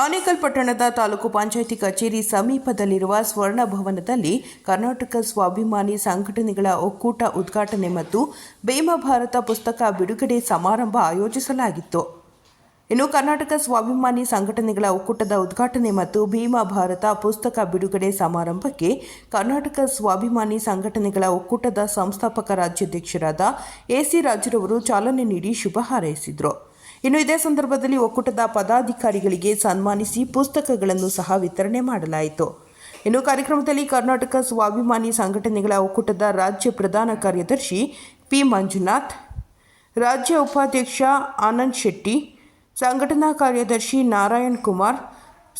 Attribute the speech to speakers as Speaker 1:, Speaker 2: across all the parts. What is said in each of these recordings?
Speaker 1: ಆನೇಕಲ್ ಪಟ್ಟಣದ ತಾಲೂಕು ಪಂಚಾಯಿತಿ ಕಚೇರಿ ಸಮೀಪದಲ್ಲಿರುವ ಸ್ವರ್ಣ ಭವನದಲ್ಲಿ ಕರ್ನಾಟಕ ಸ್ವಾಭಿಮಾನಿ ಸಂಘಟನೆಗಳ ಒಕ್ಕೂಟ ಉದ್ಘಾಟನೆ ಮತ್ತು ಭೀಮ ಭಾರತ ಪುಸ್ತಕ ಬಿಡುಗಡೆ ಸಮಾರಂಭ ಆಯೋಜಿಸಲಾಗಿತ್ತು. ಇನ್ನು ಕರ್ನಾಟಕ ಸ್ವಾಭಿಮಾನಿ ಸಂಘಟನೆಗಳ ಒಕ್ಕೂಟದ ಉದ್ಘಾಟನೆ ಮತ್ತು ಭೀಮ ಭಾರತ ಪುಸ್ತಕ ಬಿಡುಗಡೆ ಸಮಾರಂಭಕ್ಕೆ ಕರ್ನಾಟಕ ಸ್ವಾಭಿಮಾನಿ ಸಂಘಟನೆಗಳ ಒಕ್ಕೂಟದ ಸಂಸ್ಥಾಪಕ ರಾಜ್ಯಾಧ್ಯಕ್ಷರಾದ ಎಸಿ ರಾಜರವರು ಚಾಲನೆ ನೀಡಿ ಶುಭ ಹಾರೈಸಿದರು. ಇನ್ನು ಇದೇ ಸಂದರ್ಭದಲ್ಲಿ ಒಕ್ಕೂಟದ ಪದಾಧಿಕಾರಿಗಳಿಗೆ ಸನ್ಮಾನಿಸಿ ಪುಸ್ತಕಗಳನ್ನು ಸಹ ವಿತರಣೆ ಮಾಡಲಾಯಿತು. ಇನ್ನು ಕಾರ್ಯಕ್ರಮದಲ್ಲಿ ಕರ್ನಾಟಕ ಸ್ವಾಭಿಮಾನಿ ಸಂಘಟನೆಗಳ ಒಕ್ಕೂಟದ ರಾಜ್ಯ ಪ್ರಧಾನ ಕಾರ್ಯದರ್ಶಿ ಪಿ ಮಂಜುನಾಥ್, ರಾಜ್ಯ ಉಪಾಧ್ಯಕ್ಷ ಆನಂದ್ ಶೆಟ್ಟಿ, ಸಂಘಟನಾ ಕಾರ್ಯದರ್ಶಿ ನಾರಾಯಣ್ ಕುಮಾರ್,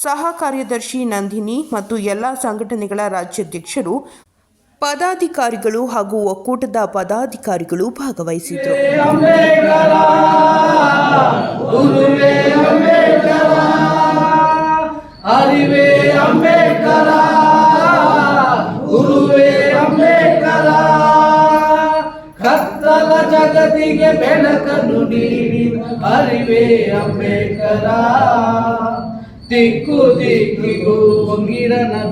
Speaker 1: ಸಹ ಕಾರ್ಯದರ್ಶಿ ನಂದಿನಿ ಮತ್ತು ಎಲ್ಲ ಸಂಘಟನೆಗಳ ರಾಜ್ಯಾಧ್ಯಕ್ಷರು ಪದಾಧಿಕಾರಿಗಳು ಹಾಗೂ ಒಕ್ಕೂಟದ ಪದಾಧಿಕಾರಿಗಳು ಭಾಗವಹಿಸಿದರು.
Speaker 2: ಕತ್ತಲ ಜಗತ್ತಿಗೆ ಬೆಳಕನ್ನು ನೀಡಿ ಅರಿವೇ ಅಂಬೇಡ್ಕರ. ದಿಕ್ಕು ದಿಕ್ಕಿಗೂ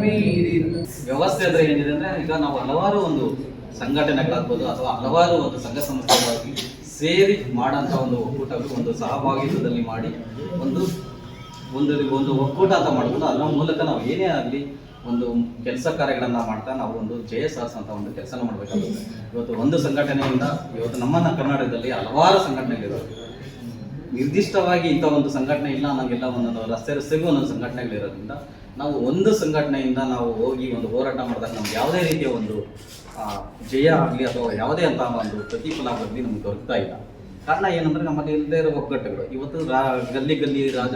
Speaker 2: ಬೀರಿದ
Speaker 3: ವ್ಯವಸ್ಥೆ ಅಂದ್ರೆ ಏನಿದೆ ಅಂದ್ರೆ ಈಗ ನಾವು ಹಲವಾರು ಒಂದು ಸಂಘಟನೆಗಳಾಗ್ಬೋದು ಅಥವಾ ಹಲವಾರು ಒಂದು ಸಂಘ ಸಂಸ್ಥೆಗಳಾಗಿ ಸೇರಿ ಮಾಡಂತ ಒಂದು ಒಕ್ಕೂಟ ಒಂದು ಸಹಭಾಗಿತ್ವದಲ್ಲಿ ಮಾಡಿ ಒಂದು ಒಂದು ಒಂದು ಒಕ್ಕೂಟ ಅಂತ ಮಾಡ್ಬೋದು. ಅದರ ಮೂಲಕ ನಾವು ಏನೇ ಆಗಲಿ ಒಂದು ಕೆಲಸ ಕಾರ್ಯಗಳನ್ನ ಮಾಡ್ತಾ ನಾವು ಒಂದು ಜಯ ಸಾಧಿಸುವಂತ ಒಂದು ಕೆಲಸ ಮಾಡಬೇಕಾಗುತ್ತೆ. ಇವತ್ತು ಒಂದು ಸಂಘಟನೆಯಿಂದ ಇವತ್ತು ನಮ್ಮ ಕರ್ನಾಟಕದಲ್ಲಿ ಹಲವಾರು ಸಂಘಟನೆಗಳಿದಾವೆ. ನಿರ್ದಿಷ್ಟವಾಗಿ ಇಂಥ ಒಂದು ಸಂಘಟನೆ ಇಲ್ಲ ನಮಗೆಲ್ಲ ಒಂದೊಂದು ರಸ್ತೆ ರಸ್ತೆಗೂ ಒಂದೊಂದು ಸಂಘಟನೆಗಳಿರೋದ್ರಿಂದ ನಾವು ಒಂದು ಸಂಘಟನೆಯಿಂದ ನಾವು ಹೋಗಿ ಒಂದು ಹೋರಾಟ ಮಾಡಿದಾಗ ನಮ್ಗೆ ಯಾವುದೇ ರೀತಿಯ ಒಂದು ಜಯ ಆಗಲಿ ಅಥವಾ ಯಾವುದೇ ಅಂತ ಒಂದು ಪ್ರತಿಫಲ ಆಗಲಿ ನಮ್ಗೆ ದೊರಕ್ತಾ ಇಲ್ಲ. ಕಾರಣ ಏನಂದ್ರೆ ನಮ್ಮಲ್ಲಿ ಇಲ್ಲದೇ ಇರೋ ಒಗ್ಗಟ್ಟುಗಳು. ಇವತ್ತು ರಾ- ಗಲ್ಲಿ ಗಲ್ಲಿ ರಾಜ,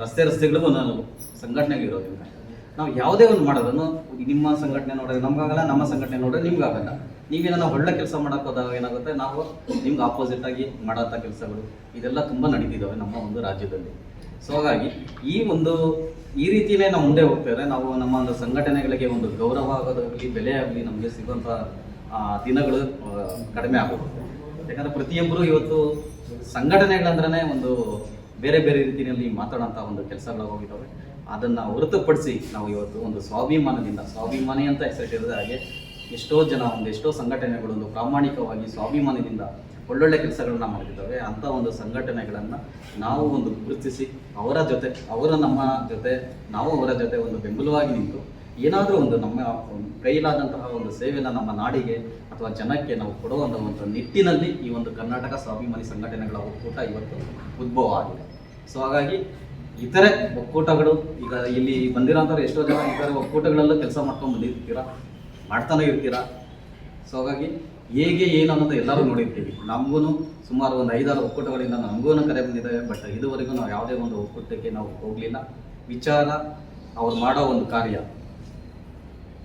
Speaker 3: ರಸ್ತೆ ರಸ್ತೆಗಳಿಗೂ ಸಂಘಟನೆಗೆ ಸಂಘಟನೆಗಳಿರೋದ್ರಿಂದ ನಾವು ಯಾವುದೇ ಒಂದು ಮಾಡೋದನ್ನು ನಿಮ್ಮ ಸಂಘಟನೆ ನೋಡಿದ್ರೆ, ನಮ್ಗಾಗಲ್ಲ, ನಮ್ಮ ಸಂಘಟನೆ ನೋಡಿದ್ರೆ ನಿಮ್ಗಾಗಲ್ಲ. ನೀವೇನೋ ಒಳ್ಳೆ ಕೆಲಸ ಮಾಡಕ್ ಹೋದಾಗ ಏನಾಗುತ್ತೆ? ನಾವು ನಿಮ್ಗೆ ಆಪೋಸಿಟ್ ಆಗಿ ಮಾಡೋಂಥ ಕೆಲಸಗಳು. ಇದೆಲ್ಲ ತುಂಬ ನಡೀತಿದ್ದಾವೆ ನಮ್ಮ ಒಂದು ರಾಜ್ಯದಲ್ಲಿ. ಸೊ ಹಾಗಾಗಿ ಈ ಒಂದು ಈ ರೀತಿಯಲ್ಲೇ ನಾವು ಮುಂದೆ ಹೋಗ್ತಾರೆ ನಾವು ನಮ್ಮ ಒಂದು ಸಂಘಟನೆಗಳಿಗೆ ಒಂದು ಗೌರವ ಆಗೋದಾಗಲಿ, ಬೆಲೆ ಆಗಲಿ ನಮಗೆ ಸಿಗುವಂಥ ದಿನಗಳು ಕಡಿಮೆ ಆಗೋದು ಯಾಕಂದರೆ ಪ್ರತಿಯೊಬ್ಬರು ಇವತ್ತು ಸಂಘಟನೆಗಳಂದ್ರೆ ಒಂದು ಬೇರೆ ಬೇರೆ ರೀತಿಯಲ್ಲಿ ಮಾತಾಡೋಂಥ ಒಂದು ಕೆಲಸಗಳು ಹೋಗಿದ್ದಾವೆ. ಅದನ್ನು ಹೊರತುಪಡಿಸಿ ನಾವು ಇವತ್ತು ಒಂದು ಸ್ವಾಭಿಮಾನದಿಂದ, ಸ್ವಾಭಿಮಾನಿ ಅಂತ ಹೆಸರಿಟ್ಟಿರೋದ ಹಾಗೆ ಎಷ್ಟೋ ಜನ ಒಂದು ಎಷ್ಟೋ ಸಂಘಟನೆಗಳು ಒಂದು ಪ್ರಾಮಾಣಿಕವಾಗಿ ಸ್ವಾಭಿಮಾನದಿಂದ ಒಳ್ಳೊಳ್ಳೆ ಕೆಲಸಗಳನ್ನ ಮಾಡ್ತಿದ್ದಾವೆ ಅಂಥ ಒಂದು ಸಂಘಟನೆಗಳನ್ನು ನಾವು ಒಂದು ಗುರುತಿಸಿ ಅವರ ಜೊತೆ, ಅವರ ನಮ್ಮ ಜೊತೆ, ನಾವು ಅವರ ಜೊತೆ ಒಂದು ಬೆಂಬಲವಾಗಿ ನಿಂತು ಏನಾದರೂ ಒಂದು ನಮ್ಮ ಕೈಲಾದಂತಹ ಒಂದು ಸೇವೆಯನ್ನು ನಮ್ಮ ನಾಡಿಗೆ ಅಥವಾ ಜನಕ್ಕೆ ನಾವು ಕೊಡುವಂಥ ಒಂದು ನಿಟ್ಟಿನಲ್ಲಿ ಈ ಒಂದು ಕರ್ನಾಟಕ ಸ್ವಾಭಿಮಾನಿ ಸಂಘಟನೆಗಳ ಒಕ್ಕೂಟ ಇವತ್ತು ಉದ್ಭವ ಆಗಿದೆ. ಸೊ ಹಾಗಾಗಿ ಇತರೆ ಒಕ್ಕೂಟಗಳು, ಈಗ ಇಲ್ಲಿ ಬಂದಿರೋಂಥವ್ರು ಎಷ್ಟೋ ಜನ ಇತರ ಒಕ್ಕೂಟಗಳಲ್ಲೂ ಕೆಲಸ ಮಾಡ್ಕೊಂಡು ಬಂದಿರ್ತೀರಾ, ಮಾಡ್ತಾನೆ ಇರ್ತೀರಾ? ಸೊ ಹಾಗಾಗಿ ಹೇಗೆ ಏನು ಅನ್ನೋದು ಎಲ್ಲರೂ ನೋಡಿರ್ತೀವಿ. ನಮಗೂ ಸುಮಾರು ಒಂದು ಐದಾರು ಒಕ್ಕೂಟಗಳಿಂದ ನಮಗೂ ಕರೆ ಬಂದಿದ್ದಾವೆ ಬಟ್ ಇದುವರೆಗೂ ನಾವು ಯಾವುದೇ ಒಂದು ಒಕ್ಕೂಟಕ್ಕೆ ನಾವು ಹೋಗಲಿಲ್ಲ. ವಿಚಾರ ಅವ್ರು ಮಾಡೋ ಒಂದು ಕಾರ್ಯ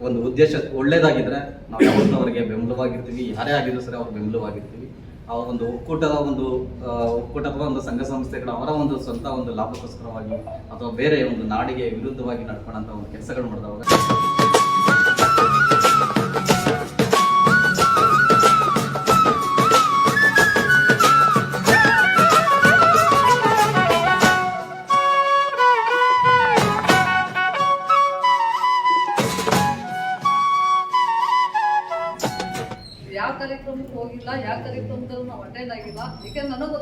Speaker 3: ಒಂದು ಉದ್ದೇಶ ಒಳ್ಳೇದಾಗಿದ್ರೆ ನಾವು ಯಾವತ್ತೂ ಅವರಿಗೆ ಬೆಂಬಲವಾಗಿರ್ತೀವಿ. ಯಾರೇ ಆಗಿದ್ರು ಸರಿ ಅವ್ರು ಬೆಂಬಲವಾಗಿರ್ತೀವಿ. ಅವರ ಒಂದು ಒಕ್ಕೂಟದ ಒಂದು ಆ, ಒಕ್ಕೂಟ ಅಥವಾ ಒಂದು ಸಂಘ ಸಂಸ್ಥೆಗಳ ಅವರ ಒಂದು ಸ್ವಂತ ಒಂದು ಲಾಭಕ್ಕೋಸ್ಕರವಾಗಿ ಅಥವಾ ಬೇರೆ ಒಂದು ನಾಡಿಗೆ ವಿರುದ್ಧವಾಗಿ ನಡ್ಕೊಂಡಂಥ ಒಂದು ಕೆಲಸಗಳು ಮಾಡಿದವಾಗ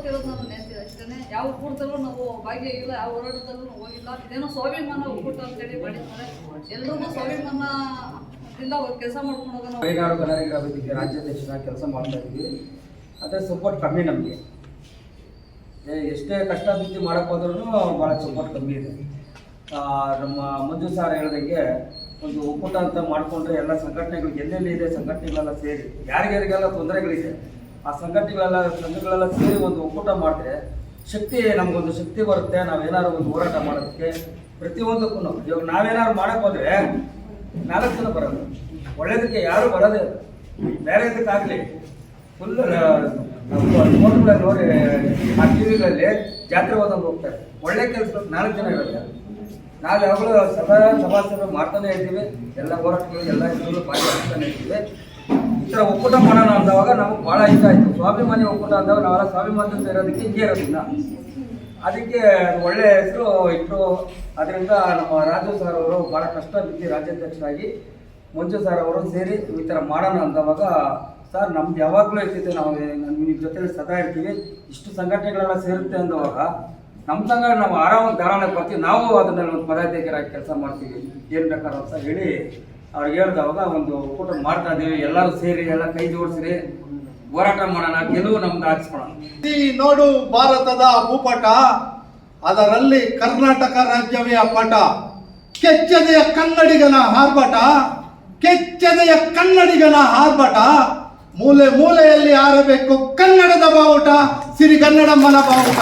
Speaker 4: ಗೊತ್ತಿರೋದು ನಾನು ನೆನಪಿದೆ ಅಷ್ಟೇ ಯಾವ ಒಕ್ಕೂಟದಲ್ಲೂ ನಾವು ಭಾಗಿಯಾಗಿಲ್ಲ ಯಾವ ಹೋರಾಟದಲ್ಲೂ ಹೋಗಿಲ್ಲ. ಇದೇನೋ ಸ್ವಾಭಿಮಾನ ಒಕ್ಕೂಟ ಅಂತೇಳಿ ಮಾಡಿದ್ದಾರೆ ಎಲ್ರಿಗೂ ಸ್ವಾಭಿಮಾನ ಕೆಲಸ ಮಾಡ್ಕೊಂಡು ಅಭಿವೃದ್ಧಿಗೆ
Speaker 5: ಮಲೆನಾಡು ಕನ್ನಡಿಗರ ವೇದಿಕೆ ರಾಜ್ಯಾಧ್ಯಕ್ಷರಾಗಿ ಕೆಲಸ ಮಾಡ್ತಾ ಇದ್ದೀವಿ. ಅದೇ ಸಪೋರ್ಟ್ ಕಮ್ಮಿ ನಮಗೆ. ಎಷ್ಟೇ ಕಷ್ಟ ಬಿದ್ದು ಮಾಡೋಕ್ಕೋದ್ರೂ ಭಾಳ ಸಪೋರ್ಟ್ ಕಮ್ಮಿ ಇದೆ. ನಮ್ಮ ಮಂಜು ಸಾರ್ ಹೇಳ್ದಂಗೆ ಒಂದು ಒಕ್ಕೂಟ ಅಂತ ಮಾಡಿಕೊಂಡ್ರೆ ಎಲ್ಲ ಸಂಘಟನೆಗಳು ಎಲ್ಲೆಲ್ಲಿ ಇದೆ, ಸಂಘಟನೆಗಳೆಲ್ಲ ಸೇರಿ. ಯಾರಿಗ್ಯಾರಿಗೆಲ್ಲ ತೊಂದರೆಗಳಿದೆ ಆ ಸಂಘಟನೆಗಳೆಲ್ಲ ಸಂಘಗಳೆಲ್ಲ ಸೇರಿ ಒಂದು ಒಕ್ಕೂಟ ಮಾಡಿದ್ರೆ ಶಕ್ತಿ, ನಮಗೊಂದು ಶಕ್ತಿ ಬರುತ್ತೆ, ನಾವೇನಾದ್ರು ಒಂದು ಹೋರಾಟ ಮಾಡೋದಕ್ಕೆ ಪ್ರತಿಯೊಂದಕ್ಕೂ ಇವಾಗ ನಾವೇನಾದ್ರು ಮಾಡಕ್ಕೆ ಹೋದ್ರೆ ನಾಲ್ಕು ಜನ ಬರೋದು. ಒಳ್ಳೇದಕ್ಕೆ ಯಾರು ಬರೋದೇ ಇಲ್ಲ. ಇದಕ್ಕೆ ಆಗಲಿ. ಫುಲ್ ಫೋನ್ಗಳಲ್ಲಿ ನೋಡಿ, ಆ ಟಿವಿಗಳಲ್ಲಿ ಜಾತ್ರೆ ಹೋದಂಗೆ ಹೋಗ್ತಾರೆ. ಒಳ್ಳೆ ಕೆಲಸ ನಾಲ್ಕು ಜನ ಇರುತ್ತೆ ನಾವು ಯಾವಾಗಲೂ ಸದಾ ಸಭಾಸಭೆ ಮಾಡ್ತಾನೆ ಇರ್ತೀವಿ ಎಲ್ಲ ಹೋರಾಟಗಳು ಎಲ್ಲ ಇದರಲ್ಲೂ ಭಾಗವಹಿಸ್ತಾನೆ ಇರ್ತೀವಿ ಈ ಥರ ಒಕ್ಕೂಟ ಮಾಡೋಣ ಅಂದವಾಗ ನಮಗೆ ಭಾಳ ಇಷ್ಟ ಆಯಿತು. ಸ್ವಾಭಿಮಾನಿ ಒಕ್ಕೂಟ ಅಂದಾಗ ನಾವೆಲ್ಲ ಸ್ವಾಭಿಮಾನ ಸೇರೋದಕ್ಕೆ ಹಿಂಗೆ ಇರೋದಿಲ್ಲ.
Speaker 6: ಅದಕ್ಕೆ ಅದು ಒಳ್ಳೆ ಹೆಸರು ಇಟ್ಟು ಅದರಿಂದ ನಮ್ಮ ರಾಜು ಸರ್ ಅವರು ಭಾಳ ಕಷ್ಟ ಬಿದ್ದು ರಾಜ್ಯಾಧ್ಯಕ್ಷರಾಗಿ ಮಂಜು ಸರ್ ಅವರು ಸೇರಿ ಈ ಥರ ಮಾಡೋಣ ಅಂದವಾಗ ಸರ್ ನಮ್ದು ಯಾವಾಗಲೂ ಇರ್ತಿದೆ ನಾವು ನಿಮ್ಮ ಜೊತೆ ಸದಾ ಇರ್ತೀವಿ. ಇಷ್ಟು ಸಂಘಟನೆಗಳೆಲ್ಲ ಸೇರುತ್ತೆ ಅಂದವಾಗ ನಮ್ಮ ಸಂಘ ನಾವು ಆರಾಮಾಗಿ ಧಾರಣೆ ಬರ್ತೀವಿ. ನಾವು ಅದನ್ನ ಒಂದು ಕೆಲಸ ಮಾಡ್ತೀವಿ. ಏನು ಬೇಕಾದ್ರೂ ಅಂತ ಹೇಳಿ ಅವ್ರಿಗೆ ಹೇಳ್ದವಾಗ ಒಂದು ಒಕ್ಕೂಟ ಮಾಡ್ತಾ ಇದ್ದೀವಿ ಎಲ್ಲರೂ ಸೇರಿ, ಎಲ್ಲ ಕೈ ಜೋಡಿಸಿರಿ, ಹೋರಾಟ ಮಾಡೋಣ, ಗೆಲುವು ನಮ್ಗೆ ಹಾಕಿಸ್ಕೊಳ್ಳೋಣ
Speaker 7: ಈ ನೋಡು ಭಾರತದ ಭೂಪಟ, ಅದರಲ್ಲಿ ಕರ್ನಾಟಕ ರಾಜ್ಯವೇ ಅಪ್ಪಟ ಕೆಚ್ಚದೆಯ ಕನ್ನಡಿಗನ ಹಾರ್ಬಟ ಕೆಚ್ಚದೆಯ ಕನ್ನಡಿಗನ ಹಾರ್ಬಟ ಮೂಲೆ ಮೂಲೆಯಲ್ಲಿ ಆರಬೇಕು ಕನ್ನಡದ ಬಾವುಟ ಸಿರಿಗನ್ನಡಮ್ಮನ ಬಾವುಟ.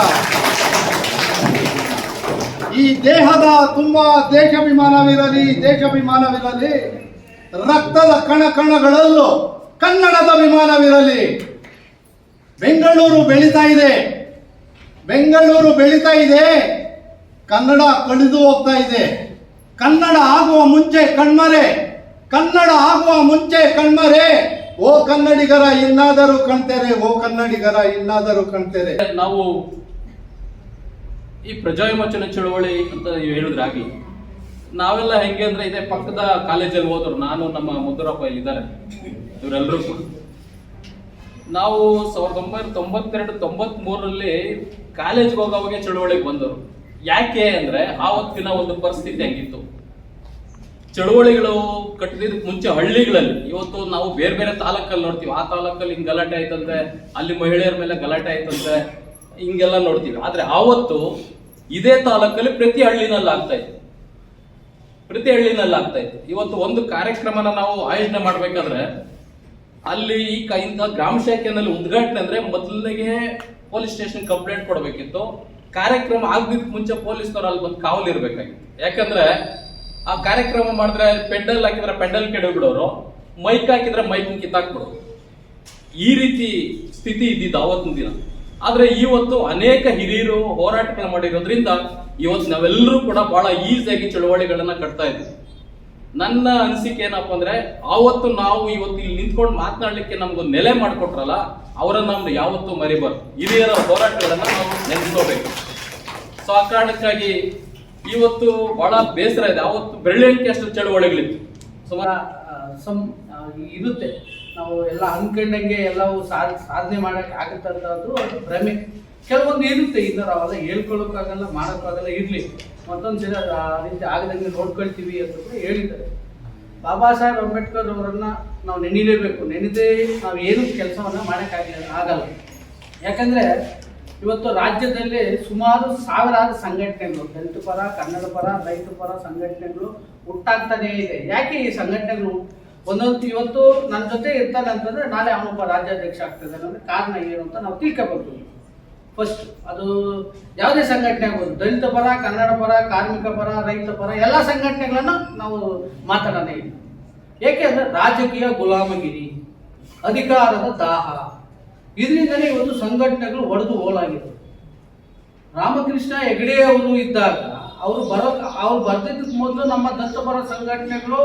Speaker 7: ಈ ದೇಹದ ತುಂಬಾ ದೇಶಾಭಿಮಾನವಿರಲಿ ದೇಶಾಭಿಮಾನವಿರಲಿ, ರಕ್ತದ ಕಣ ಕಣಗಳಲ್ಲೂ ಕನ್ನಡದ ವಿಮಾನವಿರಲಿ ಬೆಂಗಳೂರು ಬೆಳೀತಾ ಇದೆ. ಬೆಂಗಳೂರು ಬೆಳೀತಾ ಇದೆ. ಕನ್ನಡ ಕಳೆದು ಹೋಗ್ತಾ ಇದೆ. ಕನ್ನಡ ಆಗುವ ಮುಂಚೆ ಕಣ್ಮರೆ, ಕನ್ನಡ ಆಗುವ ಮುಂಚೆ ಕಣ್ಮರೆ. ಓ ಕನ್ನಡಿಗರ ಇನ್ನಾದರೂ ಕಣ್ತೇರೆ, ಓ ಕನ್ನಡಿಗರ ಇನ್ನಾದರೂ ಕಣ್ತೇರೆ.
Speaker 8: ನಾವು ಈ ಪ್ರಜಾವಿಮೋಚನೆ ಚಳವಳಿ ಅಂತ ನೀವು ಹೇಳಿದ್ರಾಗಿ, ನಾವೆಲ್ಲ ಹೆಂಗೆ ಅಂದ್ರೆ ಇದೇ ಪಕ್ಕದ ಕಾಲೇಜಲ್ಲಿ ಹೋದ್ರು ನಾನು ನಮ್ಮ ಮುದ್ದೂರಪ್ಪ ಇಲ್ಲಿದ್ದಾರೆ. ಇವರೆಲ್ಲರೂ ಕೂಡ. ನಾವು ಸಾವಿರದ ಒಂಬೈನೂರ ತೊಂಬತ್ತೆರಡು ತೊಂಬತ್ ಮೂರರಲ್ಲಿ ಕಾಲೇಜ್ಗೆ ಹೋಗೋವಾಗೆ ಚಳುವಳಿಗೆ ಬಂದರು ಯಾಕೆ ಅಂದ್ರೆ ಆವತ್ತಿನ ಒಂದು ಪರಿಸ್ಥಿತಿ ಹೆಂಗಿತ್ತು? ಚಳುವಳಿಗಳು ಕಟ್ಟಿದ ಮುಂಚೆ ಹಳ್ಳಿಗಳಲ್ಲಿ, ಇವತ್ತು ನಾವು ಬೇರೆ ಬೇರೆ ತಾಲೂಕಲ್ಲಿ ನೋಡ್ತೀವಿ. ಆ ತಾಲೂಕಲ್ಲಿ ಹಿಂಗೆ ಗಲಾಟೆ ಆಯ್ತಂತೆ, ಅಲ್ಲಿ ಮಹಿಳೆಯರ ಮೇಲೆ ಗಲಾಟೆ ಆಯ್ತಂತೆ ಹಿಂಗೆಲ್ಲ ನೋಡ್ತೀವಿ. ಆದ್ರೆ ಆವತ್ತು ಇದೇ ತಾಲೂಕಲ್ಲಿ ಪ್ರತಿ ಹಳ್ಳಿನಲ್ಲಿ ಆಗ್ತಾ ಇತ್ತು ಪ್ರತಿ ಹಳ್ಳಿನಲ್ಲಿ ಆಗ್ತಾ ಇತ್ತು ಇವತ್ತು ಒಂದು ಕಾರ್ಯಕ್ರಮನ ನಾವು ಆಯೋಜನೆ ಮಾಡ್ಬೇಕಾದ್ರೆ ಅಲ್ಲಿ ಈ ಇಂಥ ಗ್ರಾಮ ಶಾಖೆಯಲ್ಲಿ ಉದ್ಘಾಟನೆ ಅಂದ್ರೆ ಮೊದಲಿಗೆ ಪೊಲೀಸ್ ಸ್ಟೇಷನ್ ಕಂಪ್ಲೇಂಟ್ ಕೊಡಬೇಕಿತ್ತು. ಕಾರ್ಯಕ್ರಮ ಆಗದಿದ್ದ ಮುಂಚೆ ಪೊಲೀಸ್ನವ್ರು ಅಲ್ಲಿ ಬಂದು ಕಾವಲು ಇರ್ಬೇಕಾಗಿತ್ತು. ಯಾಕಂದ್ರೆ ಆ ಕಾರ್ಯಕ್ರಮ ಮಾಡಿದ್ರೆ ಪೆಂಡಲ್ ಹಾಕಿದ್ರೆ ಪೆಂಡಲ್ ಕೆಡಬಿಡೋರು ಮೈಕ್ ಹಾಕಿದ್ರೆ ಮೈಕ್ ಕಿತ್ತಾಕ್ಬಿಡೋರು. ಈ ರೀತಿ ಸ್ಥಿತಿ ಇದ್ದಿದ್ದು ಅವತ್ತಿನ ದಿನ. ಆದ್ರೆ ಇವತ್ತು ಅನೇಕ ಹಿರಿಯರು ಹೋರಾಟಗಳು ಮಾಡಿರೋದ್ರಿಂದ ಇವತ್ತು ನಾವೆಲ್ಲರೂ ಕೂಡ ಬಹಳ ಈಸಿಯಾಗಿ ಚಳುವಳಿಗಳನ್ನ ಕಟ್ತಾ ಇದ್ದೀವಿ. ನನ್ನ ಅನಿಸಿಕೆ ಏನಪ್ಪ ಅಂದ್ರೆ, ಆವತ್ತು ನಾವು ಇವತ್ತು ಇಲ್ಲಿ ನಿಂತ್ಕೊಂಡು ಮಾತನಾಡ್ಲಿಕ್ಕೆ ನಮ್ಗೊಂದು ನೆಲೆ ಮಾಡಿಕೊಟ್ರಲ್ಲ, ಅವರನ್ನ ನಮ್ದು ಯಾವತ್ತೂ ಮರಿಬಾರ್ದು. ಹಿರಿಯರ ಹೋರಾಟಗಳನ್ನ ನಾವು ನೆನೆಸ್ಕೋಬೇಕು. ಸೊ ಆ ಕಾರಣಕ್ಕಾಗಿ ಇವತ್ತು ಬಹಳ ಬೇಸರ ಇದೆ. ಅವತ್ತು ಬೆರಳಿಕೆ ಅಷ್ಟು ಚಳುವಳಿಗಳಿತ್ತು. ಸುಮಾರು
Speaker 2: ಇರುತ್ತೆ. ನಾವು ಎಲ್ಲ ಅನ್ಕೊಂಡಂಗೆ ಎಲ್ಲವೂ ಸಾಧ್, ಸಾಧನೆ ಮಾಡಕ್ಕೆ ಅಂತ ಅದು ಭ್ರಮೆ. ಕೆಲವೊಂದು ಇರುತ್ತೆ ಇನ್ನು ನಾವೆಲ್ಲ ಹೇಳ್ಕೊಳ್ಳೋಕ್ಕಾಗಲ್ಲ ಮಾಡೋಕ್ಕಾಗಲ್ಲ, ಇರಲಿ. ಮತ್ತೊಂದು ಸಲ ಆ ರೀತಿ ಆಗದಂಗೆ ನೋಡ್ಕೊಳ್ತೀವಿ ಅಂತ ಕೂಡ ಹೇಳಿದ್ದಾರೆ. ಬಾಬಾ ಸಾಹೇಬ್ ಅಂಬೇಡ್ಕರ್ ಅವರನ್ನು ನಾವು ನೆನಿಲೇಬೇಕು. ನೆನೆದೇ ನಾವು ಏನು ಕೆಲಸವನ್ನ ಮಾಡೋಕ್ಕಾಗಲ್ಲ ಆಗಲ್ಲ. ಯಾಕಂದ್ರೆ ಇವತ್ತು ರಾಜ್ಯದಲ್ಲಿ ಸುಮಾರು ಸಾವಿರಾರು ಸಂಘಟನೆಗಳು, ದಲಿತ ಪರ, ಕನ್ನಡ ಪರ, ರೈತ ಪರ ಸಂಘಟನೆಗಳು ಹುಟ್ಟಾಗ್ತಾನೇ ಇದೆ. ಯಾಕೆ ಈ ಸಂಘಟನೆಗಳು ಒಂದೊಂದು ಇವತ್ತು ನನ್ನ ಜೊತೆ ಇರ್ತಾನೆ ಅಂತಂದ್ರೆ ನಾಳೆ ಅವನೊಬ್ಬ ರಾಜ್ಯಾಧ್ಯಕ್ಷ ಆಗ್ತದೆ ಅಂದ್ರೆ ಕಾರಣ ಏನು ಅಂತ ನಾವು ತಿಳ್ಕೋಬೇಕು. ಫಸ್ಟ್ ಅದು ಯಾವುದೇ ಸಂಘಟನೆ ಆಗ್ಬೋದು. ದಲಿತ ಪರ, ಕನ್ನಡ ಪರ, ಕಾರ್ಮಿಕ ಪರ, ರೈತ ಪರ, ಎಲ್ಲ ಸಂಘಟನೆಗಳನ್ನು ನಾವು ಮಾತಾಡೋಣ ಇಲ್ಲ. ಏಕೆ ಅಂದ್ರೆ ರಾಜಕೀಯ ಗುಲಾಮಗಿರಿ, ಅಧಿಕಾರದ ದಾಹ. ಇದರಿಂದಲೇ ಇವತ್ತು ಸಂಘಟನೆಗಳು ಒಡೆದು ಹೋಲಾಗಿದೆ. ರಾಮಕೃಷ್ಣ ಹೆಗಡೆ ಅವರು ಇದ್ದಾಗ, ಅವರು ಬರೋ, ಅವ್ರು ಬರ್ತಿದ್ದಕ್ಕೆ ಮೊದಲು ನಮ್ಮ ದತ್ತಪರ ಸಂಘಟನೆಗಳು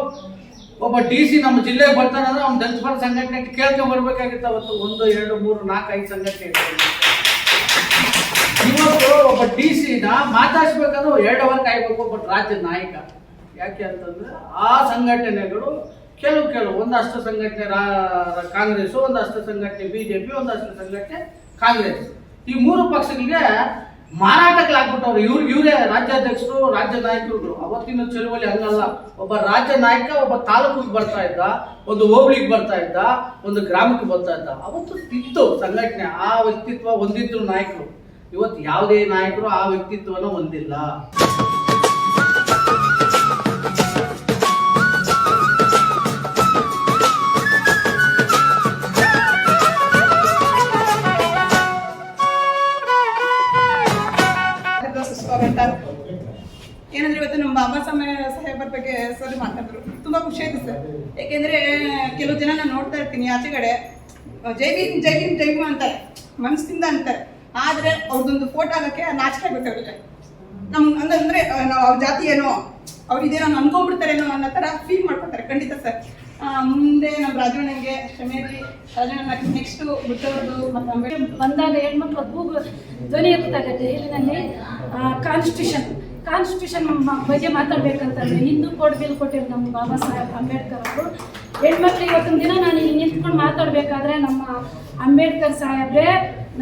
Speaker 2: ಒಬ್ಬ ಡಿ ಸಿ ನಮ್ಮ ಜಿಲ್ಲೆಗೆ ಬರ್ತಾನೆ ಅಂದ್ರೆ ಅವ್ನ ದತ್ತಪರ ಸಂಘಟನೆ ಕೇಳ್ಕೊ ಬರ್ಬೇಕಾಗಿತ್ತು ಅವತ್ತು. ಒಂದು, ಎರಡು, ಮೂರು, ನಾಲ್ಕು, ಐದು ಸಂಘಟನೆ ಇವತ್ತು ಒಬ್ಬ ಡಿ ಸಿನ ಮಾತಾಡ್ಸ್ಬೇಕಂದ್ರೆ ಎರಡು ಅವರ್ ಆಗ್ಬೇಕು ಒಬ್ಬ ರಾಜ್ಯ ನಾಯಕ. ಯಾಕೆ ಅಂತಂದ್ರೆ ಆ ಸಂಘಟನೆಗಳು ಕೆಲವು ಕೆಲವು, ಒಂದಷ್ಟು ಸಂಘಟನೆ ರಾ- ಕಾಂಗ್ರೆಸ್ ಒಂದಷ್ಟು ಸಂಘಟನೆ ಬಿಜೆಪಿ, ಒಂದಷ್ಟು ಸಂಘಟನೆ ಕಾಂಗ್ರೆಸ್. ಈ ಮೂರು ಪಕ್ಷಗಳಿಗೆ ಮಾರಾಟಗಳಾಗ್ಬಿಟ್ಟವ್ರು ಇವ್ರು, ಇವರೇ ರಾಜ್ಯಾಧ್ಯಕ್ಷರು, ರಾಜ್ಯ ನಾಯಕರುಗಳು. ಅವತ್ತಿನ ಚಳುವಳಿ ಹಂಗಲ್ಲ. ಒಬ್ಬ ರಾಜ್ಯ ನಾಯಕ, ಒಬ್ಬ ತಾಲೂಕಿಗೆ ಬರ್ತಾ ಇದ್ದ, ಒಂದು ಹೋಬಳಿಗೆ ಬರ್ತಾ ಇದ್ದ, ಒಂದು ಗ್ರಾಮಕ್ಕೆ ಬರ್ತಾ ಇದ್ದ. ಅವತ್ತು ಇತ್ತು ಸಂಘಟನೆ, ಆ ವ್ಯಕ್ತಿತ್ವ ಹೊಂದಿದ್ರು ನಾಯಕರು. ಇವತ್ತು ಯಾವುದೇ ನಾಯಕರು ಆ ವ್ಯಕ್ತಿತ್ವನ ಹೊಂದಿಲ್ಲ.
Speaker 9: ಏನಂದ್ರೆ ಇವತ್ತು ನಮ್ಮ ಬಾಬಾ ಸಾಹೇಬರ ಬಗ್ಗೆ ಸರ್ ಮಾತಾಡಿದ್ರು. ತುಂಬಾ ಖುಷಿ ಆಯ್ತು ಸರ್ ಯಾಕೆಂದ್ರೆ ಕೆಲವು ಜನ ನಾನು ನೋಡ್ತಾ ಇರ್ತೀನಿ ಜೈ ಭೀಮ್ ಜೈ ಭೀಮ್ ಜೈ ಭೀಮ್ ಅಂತಾರೆ. ಮನಸ್ಸಿಂದ ಅಂತಾರೆ. ಆದ್ರೆ ಅವ್ರದೊಂದು ಫೋಟೋ ಆಗಕ್ಕೆ ನಾಚಿಕೆ ಆಗ್ಬೇಕು ಅವ್ರಿಗೆ. ನಮ್ ಅಂದ್ರೆ ನಾವು ಅವ್ರ ಜಾತಿ ಏನೋ, ಅವ್ರು ಇದೇನೋ ಅನ್ಕೊಂಡ್ಬಿಡ್ತಾರೇನೋ ಅನ್ನೋ ತರ ಫೀಲ್ ಮಾಡ್ಕೊತಾರೆ ಖಂಡಿತ ಸರ್ ಮುಂದೆ ನಮ್ಮ ರಾಜಣ್ಣನಿಗೆ ಕ್ಷಮೆಯಲ್ಲಿ ರಾಜಣ್ಣ ನೆಕ್ಸ್ಟ್ ಬಿಟ್ಟವ್ರದ್ದು ಮತ್ತೆ
Speaker 10: ಬಂದಾಗ ಹೆಣ್ಮಕ್ಳು ಧ್ವನಿ ಎತ್ತಾಗ ಇಲ್ಲಿನಲ್ಲಿ ಕಾನ್ಸ್ಟಿಟ್ಯೂಷನ್ ಕಾನ್ಸ್ಟಿಟ್ಯೂಷನ್ ಬಗ್ಗೆ ಮಾತಾಡ್ಬೇಕಂತಂದ್ರೆ ಹಿಂದೂ ಕೋಡ್ ಬಿಲ್ ಕೊಟ್ಟಿರೋ ನಮ್ಮ ಬಾಬಾ ಸಾಹೇಬ್ ಅಂಬೇಡ್ಕರ್ ಅವರು. ಹೆಣ್ಮಕ್ಳು ಇವತ್ತೊಂದು ದಿನ ನಾನು ಇಲ್ಲಿ ನಿಂತ್ಕೊಂಡು ಮಾತಾಡಬೇಕಾದ್ರೆ ನಮ್ಮ ಅಂಬೇಡ್ಕರ್ ಸಾಹೇಬ್ರೆ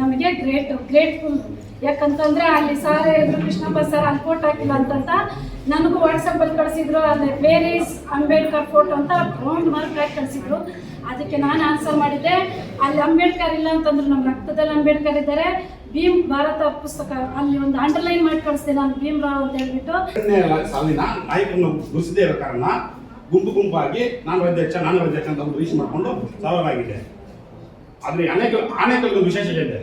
Speaker 10: ನಮಗೆ ಗ್ರೇಟ್ ಗ್ರೇಟ್ಫುಲ್ ಯಾಕಂತಂದ್ರೆ ಅಲ್ಲಿ ಸಾರ್ ಎದುರು ಕೃಷ್ಣಪ್ಪ ಸರ್ ಅಲ್ಲಿ ಫೋಟೋ ಹಾಕಿಲ್ಲ ಅಂತಂತ ನನಗೂ ವಾಟ್ಸಪ್ಪಲ್ಲಿ ಕಳಿಸಿದ್ರು ಅಲ್ಲಿ ಈಸ್ ಅಂಬೇಡ್ಕರ್ ಫೋಟೋ ಅಂತ ಗ್ರೌಂಡ್ ಮಾರ್ಕ್ ಹಾಕಿ ಕಳಿಸಿದ್ರು. ಅದಕ್ಕೆ ನಾನು ಆನ್ಸರ್ ಮಾಡಿದ್ದೆ. ಅಲ್ಲಿ ಅಂಬೇಡ್ಕರ್ ಇಲ್ಲ ಅಂತಂದ್ರು ನಮ್ಮ ರಕ್ತದಲ್ಲಿ ಅಂಬೇಡ್ಕರ್ ಇದ್ದಾರೆ. ಭೀಮ್ ಭಾರತ ಪುಸ್ತಕ ಅಲ್ಲಿ ಒಂದು ಅಂಡರ್ಲೈನ್ ಮಾಡಿ ಕಳಿಸ್ತೇನೆ ನಾನು ಭೀಮ್ ರಾವ್ ಅಂತ ಹೇಳ್ಬಿಟ್ಟು.
Speaker 11: ಸಾಲಿನ ನಾಯಕನ ಗುರುಸದೇ ಇರೋ ಕಾರಣ ಗುಂಪು ಗುಂಪಾಗಿ ನಾನು ಅಧ್ಯಕ್ಷ ನಾನು ಅಧ್ಯಕ್ಷ ಅಂತ ಒಂದು ರೀಚ್ ಮಾಡಿಕೊಂಡು ಸಾವಿರವಾಗಿದೆ ಆದರೆ ಅನೇಕ ಆನೆಕಲ್ಗೆ ಒಂದು ವಿಶೇಷತೆ ಇದೆ.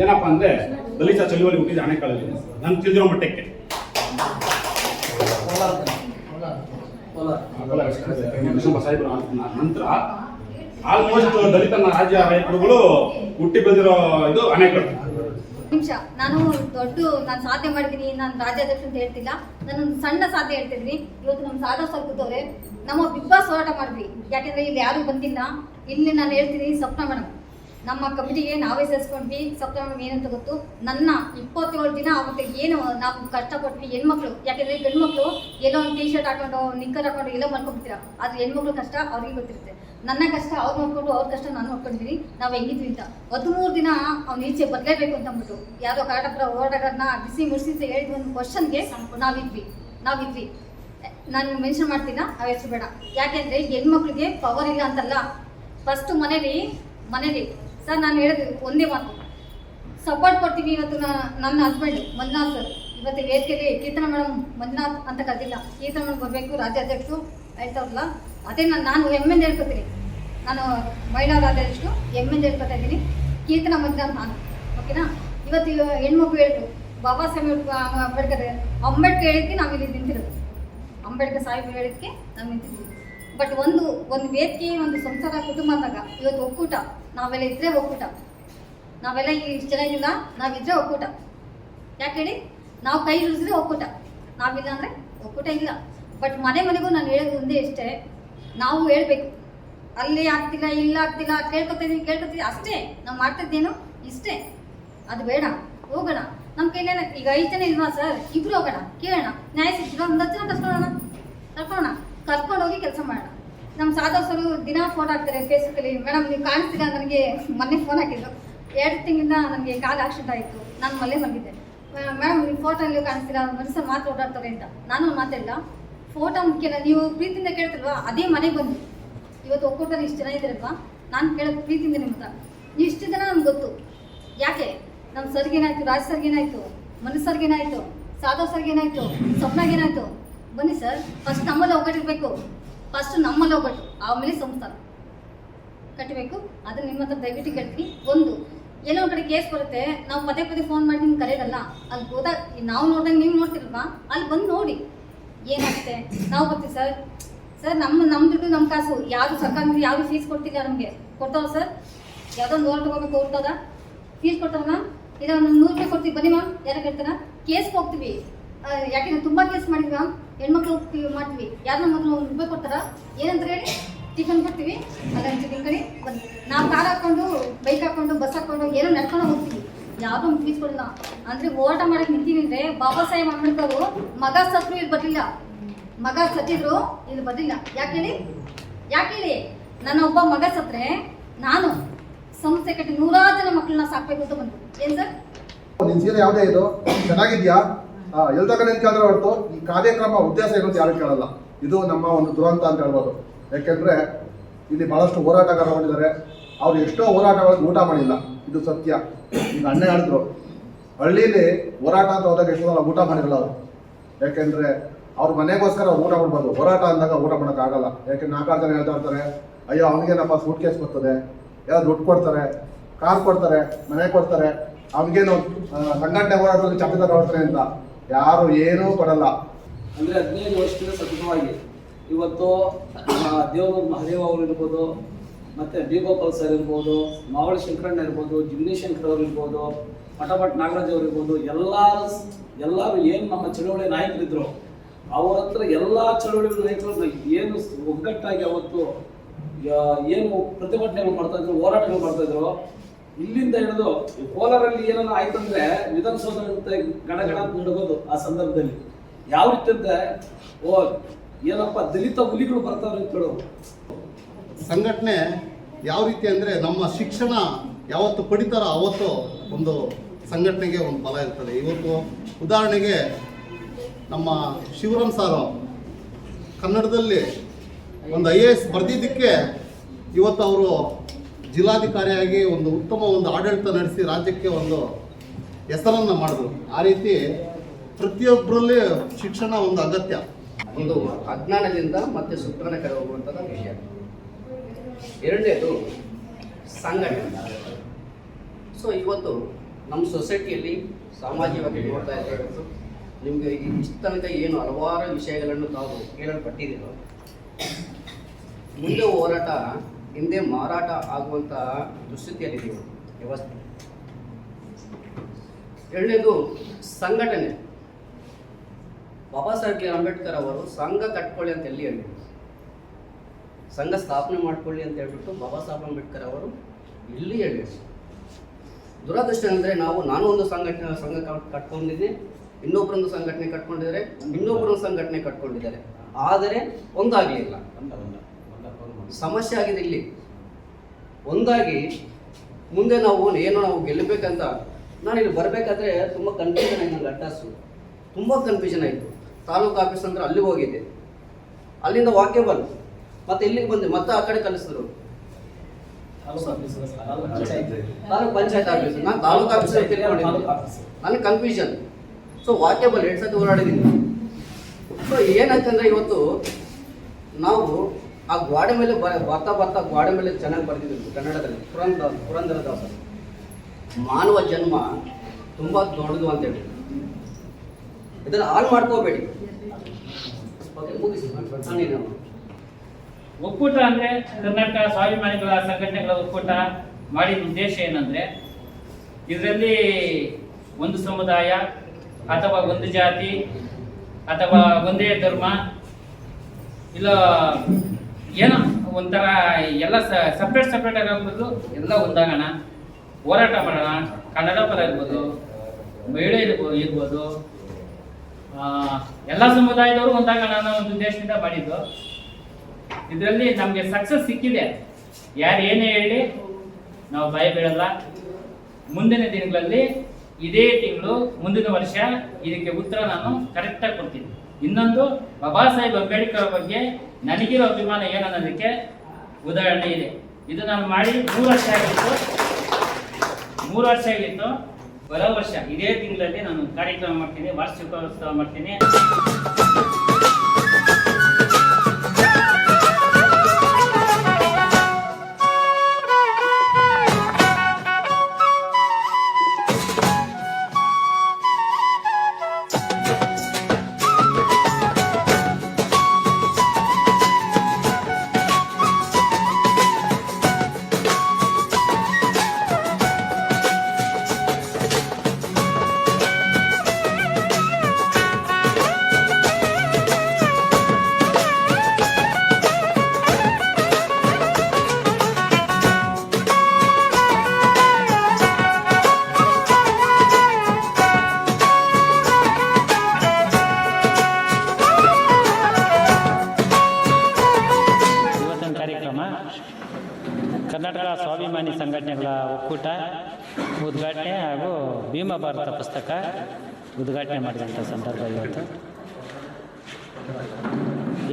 Speaker 11: ಏನಪ್ಪಾ ಅಂದ್ರೆ ದಲಿತ ಚಳುವಳಿ ಹುಟ್ಟಿದ ಆನೆಕಲ್ಲಲ್ಲಿ ನಾನು ತಿಳಿದಿರೋ ಮಟ್ಟಕ್ಕೆ. ನಂತರ ಆಲ್ಮೋಸ್ಟ್ ದಲಿತ ರಾಜ್ಯ ರೈತರುಗಳು ಹುಟ್ಟಿ ಬೆಳೆದಿರೋ ಇದು ಅಣೆಕಟ್ಟು
Speaker 12: ನಿಮಿಷ, ನಾನು ದೊಡ್ಡ ನಾನು ಸಾಧನೆ ಮಾಡಿದ್ದೀನಿ, ನಾನು ರಾಜ್ಯಾಧ್ಯಕ್ಷ ಅಂತ ಹೇಳ್ತಿಲ್ಲ. ನಾನೊಂದು ಸಣ್ಣ ಸಾಧನೆ ಹೇಳ್ತಿದ್ದೀನಿ ಇವತ್ತು ನಮ್ಮ ಸಾಧ ಸರ್ ಕೂತವ್ರೆ ನಮ್ಮ ಬಿಗ್ ಬಾಸ್ ಹೋರಾಟ ಮಾಡಿದ್ವಿ. ಯಾಕೆಂದ್ರೆ ಇಲ್ಲಿ ಯಾರು ಬಂದಿಲ್ಲ. ಇಲ್ಲಿ ನಾನು ಹೇಳ್ತೀನಿ ಸ್ವಪ್ನ ಮೇಡಮ್. ನಮ್ಮ ಕಮಿಟಿಗೆ ನಾವೇ ಸೇರಿಸ್ಕೊಂಡ್ವಿ. ಮೇಡಮ್ ಏನಂತ ಗೊತ್ತು? ನನ್ನ ಇಪ್ಪತ್ತೇಳು ದಿನ ಅವತ್ತು ಏನು ನಾವು ಕಷ್ಟಪಟ್ವಿ. ಹೆಣ್ಮಕ್ಳು ಯಾಕೆಂದ್ರೆ ಗಂಡ್ಮಕ್ಳು ಎಲ್ಲೋ ಒಂದು ಟೀ ಶರ್ಟ್ ಹಾಕೊಂಡು ನಿಕ್ಕರ್ ಹಾಕೊಂಡು ಎಲ್ಲೋ ಮಾಡ್ಕೊಂಡ್ಬಿಡ್ತೀರಾ ಆದ್ರೆ ಹೆಣ್ಮಕ್ಳು ಕಷ್ಟ, ಅವ್ರಿಗೆ ಗೊತ್ತಿರುತ್ತೆ. ನನ್ನ ಕಷ್ಟ, ಅವ್ರು ನೋಡ್ಕೊಂಡು ಅವ್ರ ಕಷ್ಟ ನಾನು ನೋಡ್ಕೊಂಡಿದ್ದೀನಿ ನಾವು ಹೆಂಗಿದ್ವಿ ಅಂತ. ಹದಿಮೂರು ದಿನ ಅವ್ನು ಈಚೆ ಬರಲೇಬೇಕು ಅಂತ ಅಂದ್ಬಿಟ್ಟು, ಯಾರೋ ಕನ್ನಡಪುರ ಹೋರಾಟಗಾರನ ಬಿಸಿ ಮುಡಿಸಿ ಹೇಳಿದ ಒಂದು ಕ್ವಶನ್ಗೆ ನಾವಿದ್ವಿ. ನಾವಿದ್ವಿ. ನಾನು ಮೆನ್ಷನ್ ಮಾಡ್ತೀನ? ಆ ಹೆಸರು ಬೇಡ. ಯಾಕೆಂದ್ರೆ ಹೆಣ್ಮಕ್ಳಿಗೆ ಪವರ್ ಇಲ್ಲ ಅಂತಲ್ಲ. ಫಸ್ಟ್ ಮನೇಲಿ ಮನೇಲಿ ಸರ್, ನಾನು ಹೇಳಿದ್ರು ಒಂದೇ ಮಾತು. ಸಪೋರ್ಟ್ ಕೊಡ್ತೀನಿ ಇವತ್ತು ನನ್ನ ಹಸ್ಬೆಂಡ್ ಮಂಜುನಾಥ್ ಸರ್. ಇವತ್ತು ವೇದಿಕೆಯಲ್ಲಿ ಕೀರ್ತನ ಮೇಡಮ್ ಮಂಜುನಾಥ್ ಅಂತ ಕರೆದಿಲ್ಲ ಕೀರ್ತನ ಮೇಡಮ್ ಬರಬೇಕು, ರಾಜ್ಯಾಧ್ಯಕ್ಷರು ಹೇಳ್ತಾರಲ್ಲ ಅದೇ ನಾನು ನಾನು ಹೆಮ್ಮೆಂದ ಹೇಳ್ಕೊತೀನಿ. ನಾನು ಮಹಿಳಾ ರಾಜ್ಯಾಧ್ಯಕ್ಷರು ಹೆಮ್ಮೆಂದು ಹೇಳ್ಕೊತಾ ಇದ್ದೀನಿ. ಕೀರ್ತನ ಮಂಜುನಾಥ್ ನಾನು. ಓಕೆನಾ ಇವತ್ತು ಇವ ಹೆಣ್ಮಕ್ಳು ಹೇಳಿದ್ರು. ಬಾಬಾ ಸಾಹೇಬ್ ಅಂಬೇಡ್ಕರ್ ಅಂಬೇಡ್ಕರ್ ಹೇಳಿದ್ಕೆ ನಾವು ಇಲ್ಲಿ ನಿಂತಿರೋದು. ಅಂಬೇಡ್ಕರ್ ಸಾಹೇಬ್ ಹೇಳಿದ್ಕೆ ನಾವು ನಿಂತಿದ್ದೀವಿ. ಬಟ್ ಒಂದು ಒಂದು ವೇದಿಕೆ ಒಂದು ಸಂಸಾರ ಕುಟುಂಬ ಅಂದಾಗ ಇವತ್ತು ಒಕ್ಕೂಟ, ನಾವೆಲ್ಲ ಇದ್ರೆ ಒಕ್ಕೂಟ. ನಾವೆಲ್ಲ ಇಷ್ಟು ಚೆನ್ನಾಗಿಲ್ಲ ನಾವಿದ್ರೆ ಒಕ್ಕೂಟ. ಯಾಕೆ ಹೇಳಿ? ನಾವು ಕೈ ಜೋಡಿಸಿದ್ರೆ ಒಕ್ಕೂಟ. ನಾವಿಲ್ಲ ಅಂದರೆ ಒಕ್ಕೂಟ ಇಲ್ಲ. ಬಟ್ ಮನೆ ಮನೆಗೂ ನಾನು ಹೇಳೋದು ಒಂದೇ ಇಷ್ಟೇ. ನಾವು ಹೇಳ್ಬೇಕು. ಅಲ್ಲಿ ಆಗ್ತಿಲ್ಲ, ಇಲ್ಲ ಆಗ್ತಿಲ್ಲ ಕೇಳ್ಕೊತಿದೀವಿ ಕೇಳ್ಕೊತೀವಿ ಅಷ್ಟೇ, ನಾವು ಮಾಡ್ತಿದ್ದೇನು? ಇಷ್ಟೇ. ಅದು ಬೇಡ. ಹೋಗೋಣ. ನಮ್ಮ ಕೈಲೇನ ಈಗ ಐದು ಜನ ಇಲ್ವಾ ಸರ್? ಇಬ್ರು ಹೋಗೋಣ. ಕೇಳೋಣ. ನ್ಯಾಯ ಸಿಗ್ತಿಲ್ಲ ಒಂದು ಹತ್ತು ಜನ ಕರ್ಕೊಳ್ಳೋಣ ಕರ್ಕೊಳ್ಳೋಣ ಕರ್ಕೊಂಡು ಹೋಗಿ ಕೆಲಸ ಮಾಡೋಣ ನಮ್ಮ ಸಾಧಕರು ದಿನ ಫೋನ್ ಹಾಕ್ತಾರೆ ಫೇಸ್ಬುಕ್ಕಲ್ಲಿ ಮೇಡಮ್, ನೀವು ಕಾಣಿಸ್ತೀರಾ? ನನಗೆ ಮೊನ್ನೆ ಫೋನ್ ಹಾಕಿದ್ರು. ಎರಡು ತಿಂಗಳಿಂದ ನನಗೆ ಕಾಲು ಆಕ್ಸಿಡೆಂಟ್ ಆಯಿತು. ನಾನು ಮಲ್ಲೇ ಬಂದಿದ್ದೆ. ಮೇಡಮ್, ನೀವು ಫೋಟೋ ಅಲ್ಲಿ ಕಾಣಿಸ್ತೀರಾ? ಮನುಷ್ಯರು ಮಾತ್ರ ಓಡಾಡ್ತಾರೆ ಅಂತ. ನಾನು ಮಾತಾಡಿಲ್ಲ ಫೋಟೋ ಮುಖ್ಯನ, ನೀವು ಪ್ರೀತಿಯಿಂದ ಕೇಳ್ತಿಲ್ವಾ? ಅದೇ ಮನೆಗೆ ಬಂದು ಇವತ್ತು ಒಕ್ಕೂಟದಲ್ಲಿ ಇಷ್ಟು ಜನ ಇದ್ದೀರಲ್ವಾ? ನಾನು ಕೇಳೋದು ಪ್ರೀತಿಯಿಂದ ನಿಮ್ಮ ಹತ್ರ. ನೀವು ಇಷ್ಟು ಜನ ನಮ್ಗೆ ಗೊತ್ತು. ಯಾಕೆ? ನಮ್ಮ ಸರ್ಗೇನಾಯ್ತು ರಾಜ್ ಸರ್ಗೇನಾಯ್ತು ಮನಸ್ಸರ್ಗೇನಾಯ್ತು ಸಾಧವ್ ಸರ್ಗೇನಾಯ್ತು ಸ್ವಪ್ನಾಗೇನಾಯ್ತು ಬನ್ನಿ ಸರ್. ಫಸ್ಟ್ ನಮ್ಮಲ್ಲಿ ಒಗ್ಗಟ್ಟಿರ್ಬೇಕು ಫಸ್ಟ್ ನಮ್ಮಲ್ಲಿ ಒಗ್ಗಟ್ಟು ಆಮೇಲೆ ಸಂಸ್ಥಾನ. ಕಟ್ಟಬೇಕು ಅದನ್ನ ನಿಮ್ಮ ಹತ್ರ ದಯವಿಟ್ಟು ಕೇಳ್ತೀನಿ. ಒಂದು, ಏನೋ ಒಂದು ಕಡೆ ಕೇಸ್ ಬರುತ್ತೆ. ನಾವು ಪದೇ ಪದೇ ಫೋನ್ ಮಾಡಿ ನಿಮ್ಗೆ ಕರೆಯೋದಲ್ಲ. ಅಲ್ಲಿ ಹೋದಾಗ ನಾವು ನೋಡಿದಾಗ ನೀವು ನೋಡ್ತಿರಲ್ವಾ? ಅಲ್ಲಿ ಬಂದು ನೋಡಿ. ಏನಾಗುತ್ತೆ? ನಾವು ಬರ್ತೀವಿ ಸರ್? ಸರ್, ನಮ್ಮ ನಮ್ಮ ದುಡ್ಡು, ನಮ್ಮ ಕಾಸು. ಯಾರು ಸರ್ಕಾರ ಯಾರು ಫೀಸ್ ಕೊಡ್ತಿಲ್ಲ ನಮಗೆ. ಕೊಡ್ತಾವ ಸರ್? ಯಾವುದೋ ಒಂದು ಹೋರಾಟ ಹೋಗಬೇಕು ಕೊಡ್ತದ ಫೀಸ್ ಕೊಡ್ತಾವ ಇದೊಂದು ಒಂದು ನೂರು ರೂಪಾಯಿ ಕೊಡ್ತೀವಿ. ಬನ್ನಿ ಮ್ಯಾಮ್ ಯಾರು ಕೇಳ್ತಾರ? ಕೇಸ್ಗೆ ಹೋಗ್ತೀವಿ. ಯಾಕೆಂದ್ರೆ ತುಂಬಾ ಕೇಸ್ ಮಾಡಿದ್ವಿ, ಮ್ಯಾಮ್. ಹೆಣ್ಮಕ್ಳು ಮಾಡ್ತೀವಿ. ಯಾರನ್ನ ಮಕ್ಕಳು ಒಂದು ರೂಪಾಯಿ ಕೊಡ್ತಾರ? ಏನಂತ ಹೇಳಿ ಟಿಫನ್ ಕೊಡ್ತೀವಿ. ಅದನ್ನ ಚಿಕನ್ ಕಡೆ ನಾವು ಕಾರ್ ಹಾಕೊಂಡು ಬೈಕ್ ಹಾಕೊಂಡು ಬಸ್ ಹಾಕೊಂಡು, ಏನೋ ನಡ್ಕೊಂಡು ಹೋಗ್ತೀವಿ. ಯಾವುದೋ ಒಂದು ಫೀಸ್ ಕೊಡಲ್ಲ. ಅಂದ್ರೆ ಹೋರಾಟ ಮಾಡಕ್ ನಿಂತೀವಿ ಅಂದ್ರೆ ಬಾಬಾ ಸಾಹೇಬ್ ಅಂಬೇಡ್ಕರ್ ಮಗ ಸತ್ರು ಇಲ್ಲಿ ಬರ್ಲಿಲ್ಲ. ಮಗ ಸತ್ತಿದ್ರು, ಇಲ್ಲಿ ಬರ್ಲಿಲ್ಲ. ಯಾಕೆ ಹೇಳಿ? ಯಾಕೆ ನನ್ನ ಒಬ್ಬ ಮಗ ಸತ್ರೆ, ನಾನು ಸಂಸ್ಥೆ ಕಟ್ಟಿ ನೂರಾರು ಜನ ಮಕ್ಕಳನ್ನ ಸಾಕ್ಬೇಕು ಅಂತ ಬಂದು ಏನ್ ಸೀರೆ?
Speaker 13: ಯಾವುದೇ ಇದು? ಚೆನ್ನಾಗಿದ್ಯಾ? ಎಲ್ ತಕ ಅಂತ ಕೇಳಿದ್ರೆ ಹೊರತು, ಈ ಕಾರ್ಯಕ್ರಮ ಉದ್ದೇಶ ಅಂತ ಯಾರು ಕೇಳಲ್ಲ. ಇದು ನಮ್ಮ ಒಂದು ದುರಂತ ಅಂತ ಹೇಳ್ಬೋದು. ಯಾಕೆಂದ್ರೆ ಇಲ್ಲಿ ಬಹಳಷ್ಟು ಹೋರಾಟಗಾರರು ಮಾಡಿದ್ದಾರೆ ಅವ್ರು ಎಷ್ಟೋ ಹೋರಾಟಗಳಿಗೆ ಊಟ ಮಾಡಿಲ್ಲ. ಇದು ಸತ್ಯ. ಈಗ ಅಣ್ಣ ಹೇಳಿದ್ರು, ಹಳ್ಳಿಲಿ ಹೋರಾಟ ಅಂತ ಹೋದಾಗ ಎಷ್ಟೋ ಸಲ ಊಟ ಮಾಡಿರಲ್ಲ ಅವರು. ಯಾಕೆಂದ್ರೆ ಅವ್ರ ಮನೆಗೋಸ್ಕರ ಊಟ ಮಾಡ್ಬೋದು. ಹೋರಾಟ ಅಂದಾಗ ಊಟ ಮಾಡೋಕ್ಕಾಗಲ್ಲ ಯಾಕೆ ನಾಲ್ಕಾರು ಜನ ಹೇಳ್ತಾ ಇರ್ತಾರೆ, ಅಯ್ಯೋ, ಅವನಿಗೇನಪ್ಪ ಸೂಟ್ ಕೇಸ್ ಬರ್ತದೆ? ಎಲ್ಲ ದುಡ್ಡು ಕೊಡ್ತಾರೆ? ಕಾರ್ ಕೊಡ್ತಾರೆ? ಮನೆ ಕೊಡ್ತಾರೆ? ಅವನಿಗೇನು ಸಂಘಟನೆ ಹೋರಾಟದಲ್ಲಿ ಚಪ್ಪಿದ ಕೊಡ್ತಾರೆ ಅಂತ. ಯಾರು ಏನೂ ಕೊಡಲ್ಲ
Speaker 6: ಅಂದ್ರೆ ಹದಿನೈದು ವರ್ಷದಿಂದ ಸತತವಾಗಿ. ಇವತ್ತು ದೇವರು ಮಹದೇವ ಅವರು ಇರ್ಬೋದು, ಮತ್ತೆ ಬಿ ಗೋಪಾಲ್ ಸರ್ ಇರ್ಬೋದು, ಮಾವಳಿ ಶಂಕರಣ್ಣ ಇರ್ಬೋದು ಜಿಗ್ನಿ ಶಂಕರ್ ಅವರು ಇರ್ಬೋದು, ಪಟಭಟ್ ನಾಗರಾಜ್ ಅವರು ಇರ್ಬೋದು, ಎಲ್ಲಾರು ಎಲ್ಲರೂ ಏನು ನಮ್ಮ ಚಳುವಳಿ ನಾಯಕರಿದ್ರು, ಅವರ ಹತ್ರ ಎಲ್ಲ ಚಳುವಳಿ ನಾಯಕರು ಏನು ಒಗ್ಗಟ್ಟಾಗಿ ಅವತ್ತು ಏನು ಪ್ರತಿಭಟನೆಗಳು ಮಾಡ್ತಾ ಇದ್ರು, ಹೋರಾಟಗಳು ಮಾಡ್ತಾ ಇದ್ರು ಇಲ್ಲಿಂದ ಹಿಡಿದು ಕೋಲಾರಲ್ಲಿ ಏನಾನ ಆಯ್ತಂದ್ರೆ ವಿಧಾನಸೌಧ ಅಂತ ಗಣಗಣ ಅಂತ ಆ ಸಂದರ್ಭದಲ್ಲಿ. ಯಾವ ರೀತಿ ಅಂದ್ರೆ ಓ, ಏನಪ್ಪ, ದಲಿತ ಹುಲಿಗಳು ಬರ್ತಾವ್ರೆ ಅಂತ ಹೇಳೋದು
Speaker 7: ಸಂಘಟನೆ ಯಾವ ರೀತಿ ಅಂದ್ರೆ ನಮ್ಮ ಶಿಕ್ಷಣ ಯಾವತ್ತು ಪಡಿತಾರೋ ಅವತ್ತು ಒಂದು ಸಂಘಟನೆಗೆ ಒಂದು ಬಲ ಇರ್ತದೆ. ಇವತ್ತು ಉದಾಹರಣೆಗೆ ನಮ್ಮ ಶಿವರಾಮ್ ಸಾರು ಕನ್ನಡದಲ್ಲಿ ಒಂದು ಐ ಎ ಎಸ್ ಬರೆದಿದ್ದಕ್ಕೆ ಇವತ್ತು ಅವರು ಜಿಲ್ಲಾಧಿಕಾರಿಯಾಗಿ ಒಂದು ಉತ್ತಮ ಒಂದು ಆಡಳಿತ ನಡೆಸಿ ರಾಜ್ಯಕ್ಕೆ ಒಂದು ಹೆಸರನ್ನು ಮಾಡಿದ್ರು. ಆ ರೀತಿ ಪ್ರತಿಯೊಬ್ಬರಲ್ಲಿ ಶಿಕ್ಷಣ ಒಂದು ಅಗತ್ಯ.
Speaker 6: ಒಂದು ಅಜ್ಞಾನದಿಂದ ಮತ್ತೆ ಸುಜ್ಞಾನ ಕಡೆ ಹೋಗುವಂಥದ್ದು ವಿಷಯ. ಎರಡನೇದು ಸಂಘಟನೆ. ಸೊ ಇವತ್ತು ನಮ್ಮ ಸೊಸೈಟಿಯಲ್ಲಿ ಸಾಮಾಜಿಕವಾಗಿ ನೋಡ್ತಾ ಇರಬೇಕು ನಿಮಗೆ ಈ ಏನು ಹಲವಾರು ವಿಷಯಗಳನ್ನು ತಾವು ಕೇಳಲ್ಪಟ್ಟಿದ್ದೀರೋ, ಮುಂದೆ ಹೋರಾಟ ಹಿಂದೆ ಮಾರಾಟ ಆಗುವಂತಹ ದುಸ್ಥಿತಿಯಲ್ಲಿದೆ. ವ್ಯವಸ್ಥೆ. ಎರಡನೇದು ಸಂಘಟನೆ. ಬಾಬಾ ಸಾಹೇಬ್ ಅಂಬೇಡ್ಕರ್ ಅವರು ಸಂಘ ಕಟ್ಕೊಳ್ಳಿ ಅಂತ ಎಲ್ಲಿ ಹೇಳಿ ಸಂಘ ಸ್ಥಾಪನೆ ಮಾಡ್ಕೊಳ್ಳಿ ಅಂತ ಹೇಳ್ಬಿಟ್ಟು ಬಾಬಾ ಸಾಹೇಬ್ ಅಂಬೇಡ್ಕರ್ ಅವರು ಇಲ್ಲಿ ಹೇಳಿ ದುರದೃಷ್ಟ ಅಂದರೆ ನಾವು ನಾನು ಒಂದು ಸಂಘಟನೆ, ಸಂಘ ಕಟ್- ಕಟ್ಕೊಂಡಿದ್ದೀನಿ ಇನ್ನೊಬ್ಬರೊಂದು ಸಂಘಟನೆ ಕಟ್ಕೊಂಡಿದ್ದಾರೆ ಇನ್ನೊಬ್ಬರೊಂದು ಸಂಘಟನೆ ಕಟ್ಕೊಂಡಿದ್ದಾರೆ. ಆದರೆ ಒಂದಾಗಲಿಲ್ಲ. ಸಮಸ್ಯೆ ಆಗಿದೆ ಇಲ್ಲಿ. ಒಂದಾಗಿ ಮುಂದೆ ನಾವು ಏನು ನಾವು ಗೆಲ್ಲಬೇಕಂತ ನಾನು ಇಲ್ಲಿ ಬರಬೇಕಾದ್ರೆ ತುಂಬ ಕನ್ಫ್ಯೂಷನ್ ಆಯ್ತು ನನಗೆ ಅಡ್ಡಾಸು. ತುಂಬ ಕನ್ಫ್ಯೂಷನ್ ಆಯಿತು. ತಾಲೂಕು ಆಫೀಸ್ ಅಂದ್ರೆ ಅಲ್ಲಿಗೆ ಹೋಗಿದ್ದೆ. ಅಲ್ಲಿಂದ ವಾಕ್ಯಬಲ್ ಮತ್ತೆ ಇಲ್ಲಿಗೆ ಬಂದೆ. ಮತ್ತೆ ಆ ಕಡೆ ಕಲಿಸಿದ್ರು ತಾಲೂಕು ಪಂಚಾಯತ್. ಆಫೀಸ್ ನಾನು ತಾಲೂಕು ಆಫೀಸ್ ನನಗೆ ಕನ್ಫ್ಯೂಷನ್ ಸೊ ವಾಕ್ಯಬಲ್ ಎರಡು ಸತಿ ಓಡಾಡಿದ್ದೀನಿ. ಸೊ ಏನಂತಂದ್ರೆ ಇವತ್ತು ನಾವು ಆ ಗೋಡೆ ಮೇಲೆ ಬರ್ತಾ ಬರ್ತಾ ಗೋಡೆ ಮೇಲೆ ಚೆನ್ನಾಗಿ ಬರೆದಿದ್ರು ಕನ್ನಡದಲ್ಲಿ. ಪುರಂದರ ಪುರಂದರದಾಸ ಮಾನವ ಜನ್ಮ ತುಂಬ ದೊಡ್ಡದು ಅಂತೇಳಿ ಇದನ್ನು ಹಾಳು ಮಾಡ್ಕೋಬೇಡಿ.
Speaker 14: ಒಕ್ಕೂಟ ಅಂದ್ರೆ ಕರ್ನಾಟಕ ಸ್ವಾಭಿಮಾನಿಗಳ ಸಂಘಟನೆಗಳ ಒಕ್ಕೂಟ ಮಾಡಿದ ಉದ್ದೇಶ ಏನಂದ್ರೆ, ಇದರಲ್ಲಿ ಒಂದು ಸಮುದಾಯ ಅಥವಾ ಒಂದು ಜಾತಿ ಅಥವಾ ಒಂದೇ ಧರ್ಮ, ಇಲ್ಲ ಏನೋ ಒಂಥರ ಎಲ್ಲ ಸಪ್ರೇಟ್ ಸಪ್ರೇಟ್ ಆಗಿರ್ಬೋದು, ಎಲ್ಲ ಒಂದಾಗೋಣ. ಹೋರಾಟ ಮಾಡೋಣ. ಕನ್ನಡ ಪರ ಇರ್ಬೋದು, ಮಹಿಳೆ ಇರ್ಬೋದು. ಇರ್ಬೋದು ಎಲ್ಲ ಸಮುದಾಯದವರು ಒಂದಾಗೋಣ ಅನ್ನೋ ಒಂದು ಉದ್ದೇಶದಿಂದ ಮಾಡಿದ್ದು. ಇದರಲ್ಲಿ ನಮಗೆ ಸಕ್ಸಸ್ ಸಿಕ್ಕಿದೆ. ಯಾರು ಏನೇ ಹೇಳಿ, ನಾವು ಭಯ ಬೀಳಲ್ಲ. ಮುಂದಿನ ದಿನಗಳಲ್ಲಿ ಇದೇ ತಿಂಗಳು, ಮುಂದಿನ ವರ್ಷ ಇದಕ್ಕೆ ಉತ್ತರ ನಾನು ಕರೆಕ್ಟಾಗಿ ಕೊಡ್ತೀನಿ. ಇನ್ನೊಂದು ಬಾಬಾ ಸಾಹೇಬ್ ಅಂಬೇಡ್ಕರ್ ಬಗ್ಗೆ ನನಗಿರೋ ಅಭಿಮಾನ ಏನನ್ನೋದಕ್ಕೆ ಉದಾಹರಣೆ ಇದೆ. ಇದು ನಾನು ಮಾಡಿ ಮೂರು ವರ್ಷ ಆಗಿತ್ತು. ಮೂರು ವರ್ಷ ಆಗಿತ್ತು. ಬರೋ ವರ್ಷ ಇದೇ ತಿಂಗಳಲ್ಲಿ ನಾನು ಕಾರ್ಯಕ್ರಮ ಮಾಡ್ತೀನಿ, ವಾರ್ಷಿಕೋತ್ಸವ ಮಾಡ್ತೀನಿ. ಕರ್ನಾಟಕ ಸ್ವಾಭಿಮಾನಿ ಸಂಘಟನೆಗಳ ಒಕ್ಕೂಟ ಉದ್ಘಾಟನೆ ಹಾಗೂ ಭೀಮ ಭಾರತ ಪುಸ್ತಕ ಉದ್ಘಾಟನೆ ಮಾಡಿದಂಥ ಸಂದರ್ಭ ಇವತ್ತು.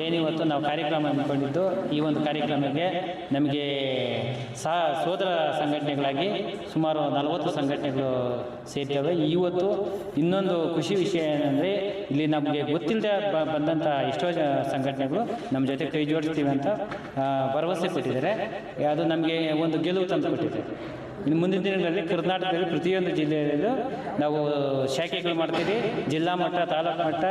Speaker 14: ಏನಿವತ್ತು ನಾವು ಕಾರ್ಯಕ್ರಮ ಹಮ್ಮಿಕೊಂಡಿದ್ದು, ಈ ಒಂದು ಕಾರ್ಯಕ್ರಮಕ್ಕೆ ನಮಗೆ ಸಹ ಸೋದರ ಸಂಘಟನೆಗಳಾಗಿ ಸುಮಾರು ನಲವತ್ತು ಸಂಘಟನೆಗಳು ಸೇರ್ತವೆ. ಇವತ್ತು ಇನ್ನೊಂದು ಖುಷಿ ವಿಷಯ ಏನಂದರೆ, ಇಲ್ಲಿ ನಮಗೆ ಗೊತ್ತಿಲ್ಲದೆ ಬಂದಂಥ ಎಷ್ಟೋ ಸಂಘಟನೆಗಳು ನಮ್ಮ ಜೊತೆ ಕೈ ಜೋಡಿಸ್ತೀವಿ ಅಂತ ಭರವಸೆ ಕೊಟ್ಟಿದ್ದಾರೆ. ಅದು ನಮಗೆ ಒಂದು ಗೆಲುವು ತಂದು ಕೊಟ್ಟಿದೆ ಇನ್ನು ಮುಂದಿನ ದಿನಗಳಲ್ಲಿ ಕರ್ನಾಟಕದಲ್ಲಿ ಪ್ರತಿಯೊಂದು ಜಿಲ್ಲೆಯಲ್ಲೂ ನಾವು ಶಾಖೆಗಳು ಮಾಡ್ತೀವಿ. ಜಿಲ್ಲಾ ಮಟ್ಟ ತಾಲೂಕು ಮಟ್ಟ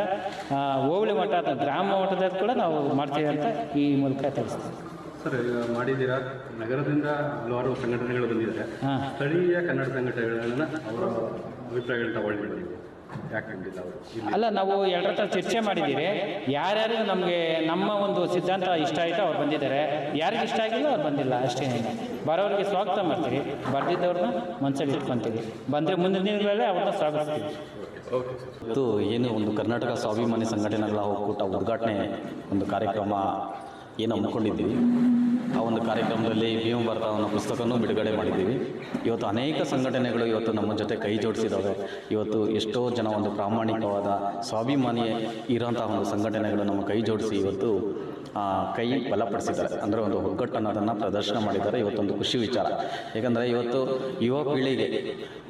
Speaker 14: ಹೋಬಳಿ ಮಟ್ಟ ಅಥವಾ ಗ್ರಾಮ ಮಟ್ಟದಲ್ಲಿ ಕೂಡ ನಾವು ಮಾಡ್ತೀವಿ ಅಂತ ಈ ಮೂಲಕ ತಿಳಿಸ್ತೀವಿ.
Speaker 15: ಸರ್ ಮಾಡಿದ್ದೀರಾ? ನಗರದಿಂದ ಹಲವಾರು ಸಂಘಟನೆಗಳು ಬಂದಿದ್ದಾರೆ. ಸ್ಥಳೀಯ ಕನ್ನಡ ಸಂಘಟನೆಗಳನ್ನು ಅವರ ಅಭಿಪ್ರಾಯಗಳನ್ನ ತಗೊಳ್ಬಿಡ್ತೀವಿ
Speaker 14: ಅಲ್ಲ ನಾವು ಎರಡರ ಹತ್ರ ಚರ್ಚೆ ಮಾಡಿದ್ದೀರಿ. ಯಾರ್ಯಾರು ನಮಗೆ ನಮ್ಮ ಒಂದು ಸಿದ್ಧಾಂತ ಇಷ್ಟ ಆಯಿತು ಅವ್ರು ಬಂದಿದ್ದಾರೆ. ಯಾರಿಗೆ ಇಷ್ಟ ಆಗಿಲ್ಲ ಅವ್ರು ಬಂದಿಲ್ಲ ಅಷ್ಟೇ. ಬರೋರಿಗೆ ಸ್ವಾಗತ ಮಾಡ್ತೀವಿ ಬರ್ದಿದ್ದವ್ರನ್ನ ಮನಸ್ಸಲ್ಲಿ ಇಟ್ಕೊಂತೀವಿ ಬಂದರೆ ಮುಂದಿನ ದಿನಗಳಲ್ಲೇ ಅವ್ರನ್ನ ಸ್ವಾಗತಿಸ್ತೀವಿ.
Speaker 3: ಇವತ್ತು ಏನು ಒಂದು ಕರ್ನಾಟಕ ಸ್ವಾಭಿಮಾನಿ ಸಂಘಟನೆಗಳ ಒಕ್ಕೂಟ ಉದ್ಘಾಟನೆ ಒಂದು ಕಾರ್ಯಕ್ರಮ ಏನು ಹಮ್ಮಿಕೊಂಡಿದ್ದೀವಿ. ಆ ಒಂದು ಕಾರ್ಯಕ್ರಮದಲ್ಲಿ ಭೀಮ ಭಾರತ ಅನ್ನೋ ಪುಸ್ತಕವನ್ನು ಬಿಡುಗಡೆ ಮಾಡಿದ್ದೀವಿ. ಇವತ್ತು ಅನೇಕ ಸಂಘಟನೆಗಳು ಇವತ್ತು ನಮ್ಮ ಜೊತೆ ಕೈ ಜೋಡಿಸಿದ್ದಾವೆ. ಇವತ್ತು ಎಷ್ಟೋ ಜನ ಒಂದು ಪ್ರಾಮಾಣಿಕವಾದ ಸ್ವಾಭಿಮಾನಿ ಇರೋಂಥ ಒಂದು ಸಂಘಟನೆಗಳು ನಮ್ಮ ಕೈ ಜೋಡಿಸಿ ಇವತ್ತು ಕೈ ಬಲಪಡಿಸಿದ್ದಾರೆ. ಅಂದರೆ ಒಂದು ಒಗ್ಗಟ್ಟು ಅನ್ನೋದನ್ನು ಪ್ರದರ್ಶನ ಮಾಡಿದ್ದಾರೆ. ಇವತ್ತೊಂದು ಖುಷಿ ವಿಚಾರ. ಏಕೆಂದರೆ ಇವತ್ತು ಯುವ ಪೀಳಿಗೆ,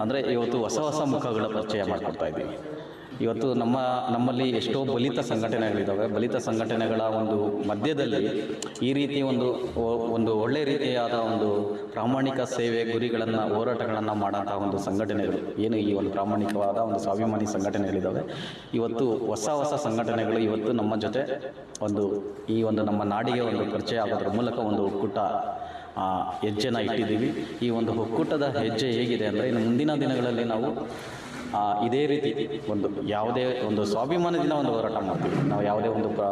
Speaker 3: ಅಂದರೆ ಇವತ್ತು ಹೊಸ ಹೊಸ ಮುಖಗಳ ಪರಿಚಯ ಮಾಡಿಕೊಡ್ತಾ ಇದ್ದೀವಿ. ಇವತ್ತು ನಮ್ಮ ನಮ್ಮಲ್ಲಿ ಎಷ್ಟೋ ಬಲಿತ ಸಂಘಟನೆಗಳಿದ್ದಾವೆ. ಬಲಿತ ಸಂಘಟನೆಗಳ ಒಂದು ಮಧ್ಯದಲ್ಲಿ ಈ ರೀತಿ ಒಂದು ಒಂದು ಒಳ್ಳೆ ರೀತಿಯಾದ ಒಂದು ಪ್ರಾಮಾಣಿಕ ಸೇವೆ ಗುರಿಗಳನ್ನು, ಹೋರಾಟಗಳನ್ನು ಮಾಡೋಂಥ ಒಂದು ಸಂಘಟನೆಗಳು. ಏನು ಈ ಒಂದು ಪ್ರಾಮಾಣಿಕವಾದ ಒಂದು ಸ್ವಾಭಿಮಾನಿ ಸಂಘಟನೆಗಳಿದ್ದಾವೆ. ಇವತ್ತು ಹೊಸ ಹೊಸ ಸಂಘಟನೆಗಳು ಇವತ್ತು ನಮ್ಮ ಜೊತೆ ಒಂದು ಈ ಒಂದು ನಮ್ಮ ನಾಡಿಗೆ ಒಂದು ಪರಿಚಯ ಆಗೋದ್ರ ಮೂಲಕ ಒಂದು ಒಕ್ಕೂಟ ಹೆಜ್ಜೆನ ಇಟ್ಟಿದ್ದೀವಿ. ಈ ಒಂದು ಒಕ್ಕೂಟದ ಹೆಜ್ಜೆ ಹೇಗಿದೆ ಅಂದರೆ ಇನ್ನು ಮುಂದಿನ ದಿನಗಳಲ್ಲಿ ನಾವು ಇದೇ ರೀತಿ ಒಂದು ಯಾವುದೇ ಒಂದು ಸ್ವಾಭಿಮಾನದಿಂದ ಒಂದು ಹೋರಾಟ ಮಾಡ್ತೀವಿ. ನಾವು ಯಾವುದೇ ಒಂದು ಪ್ರ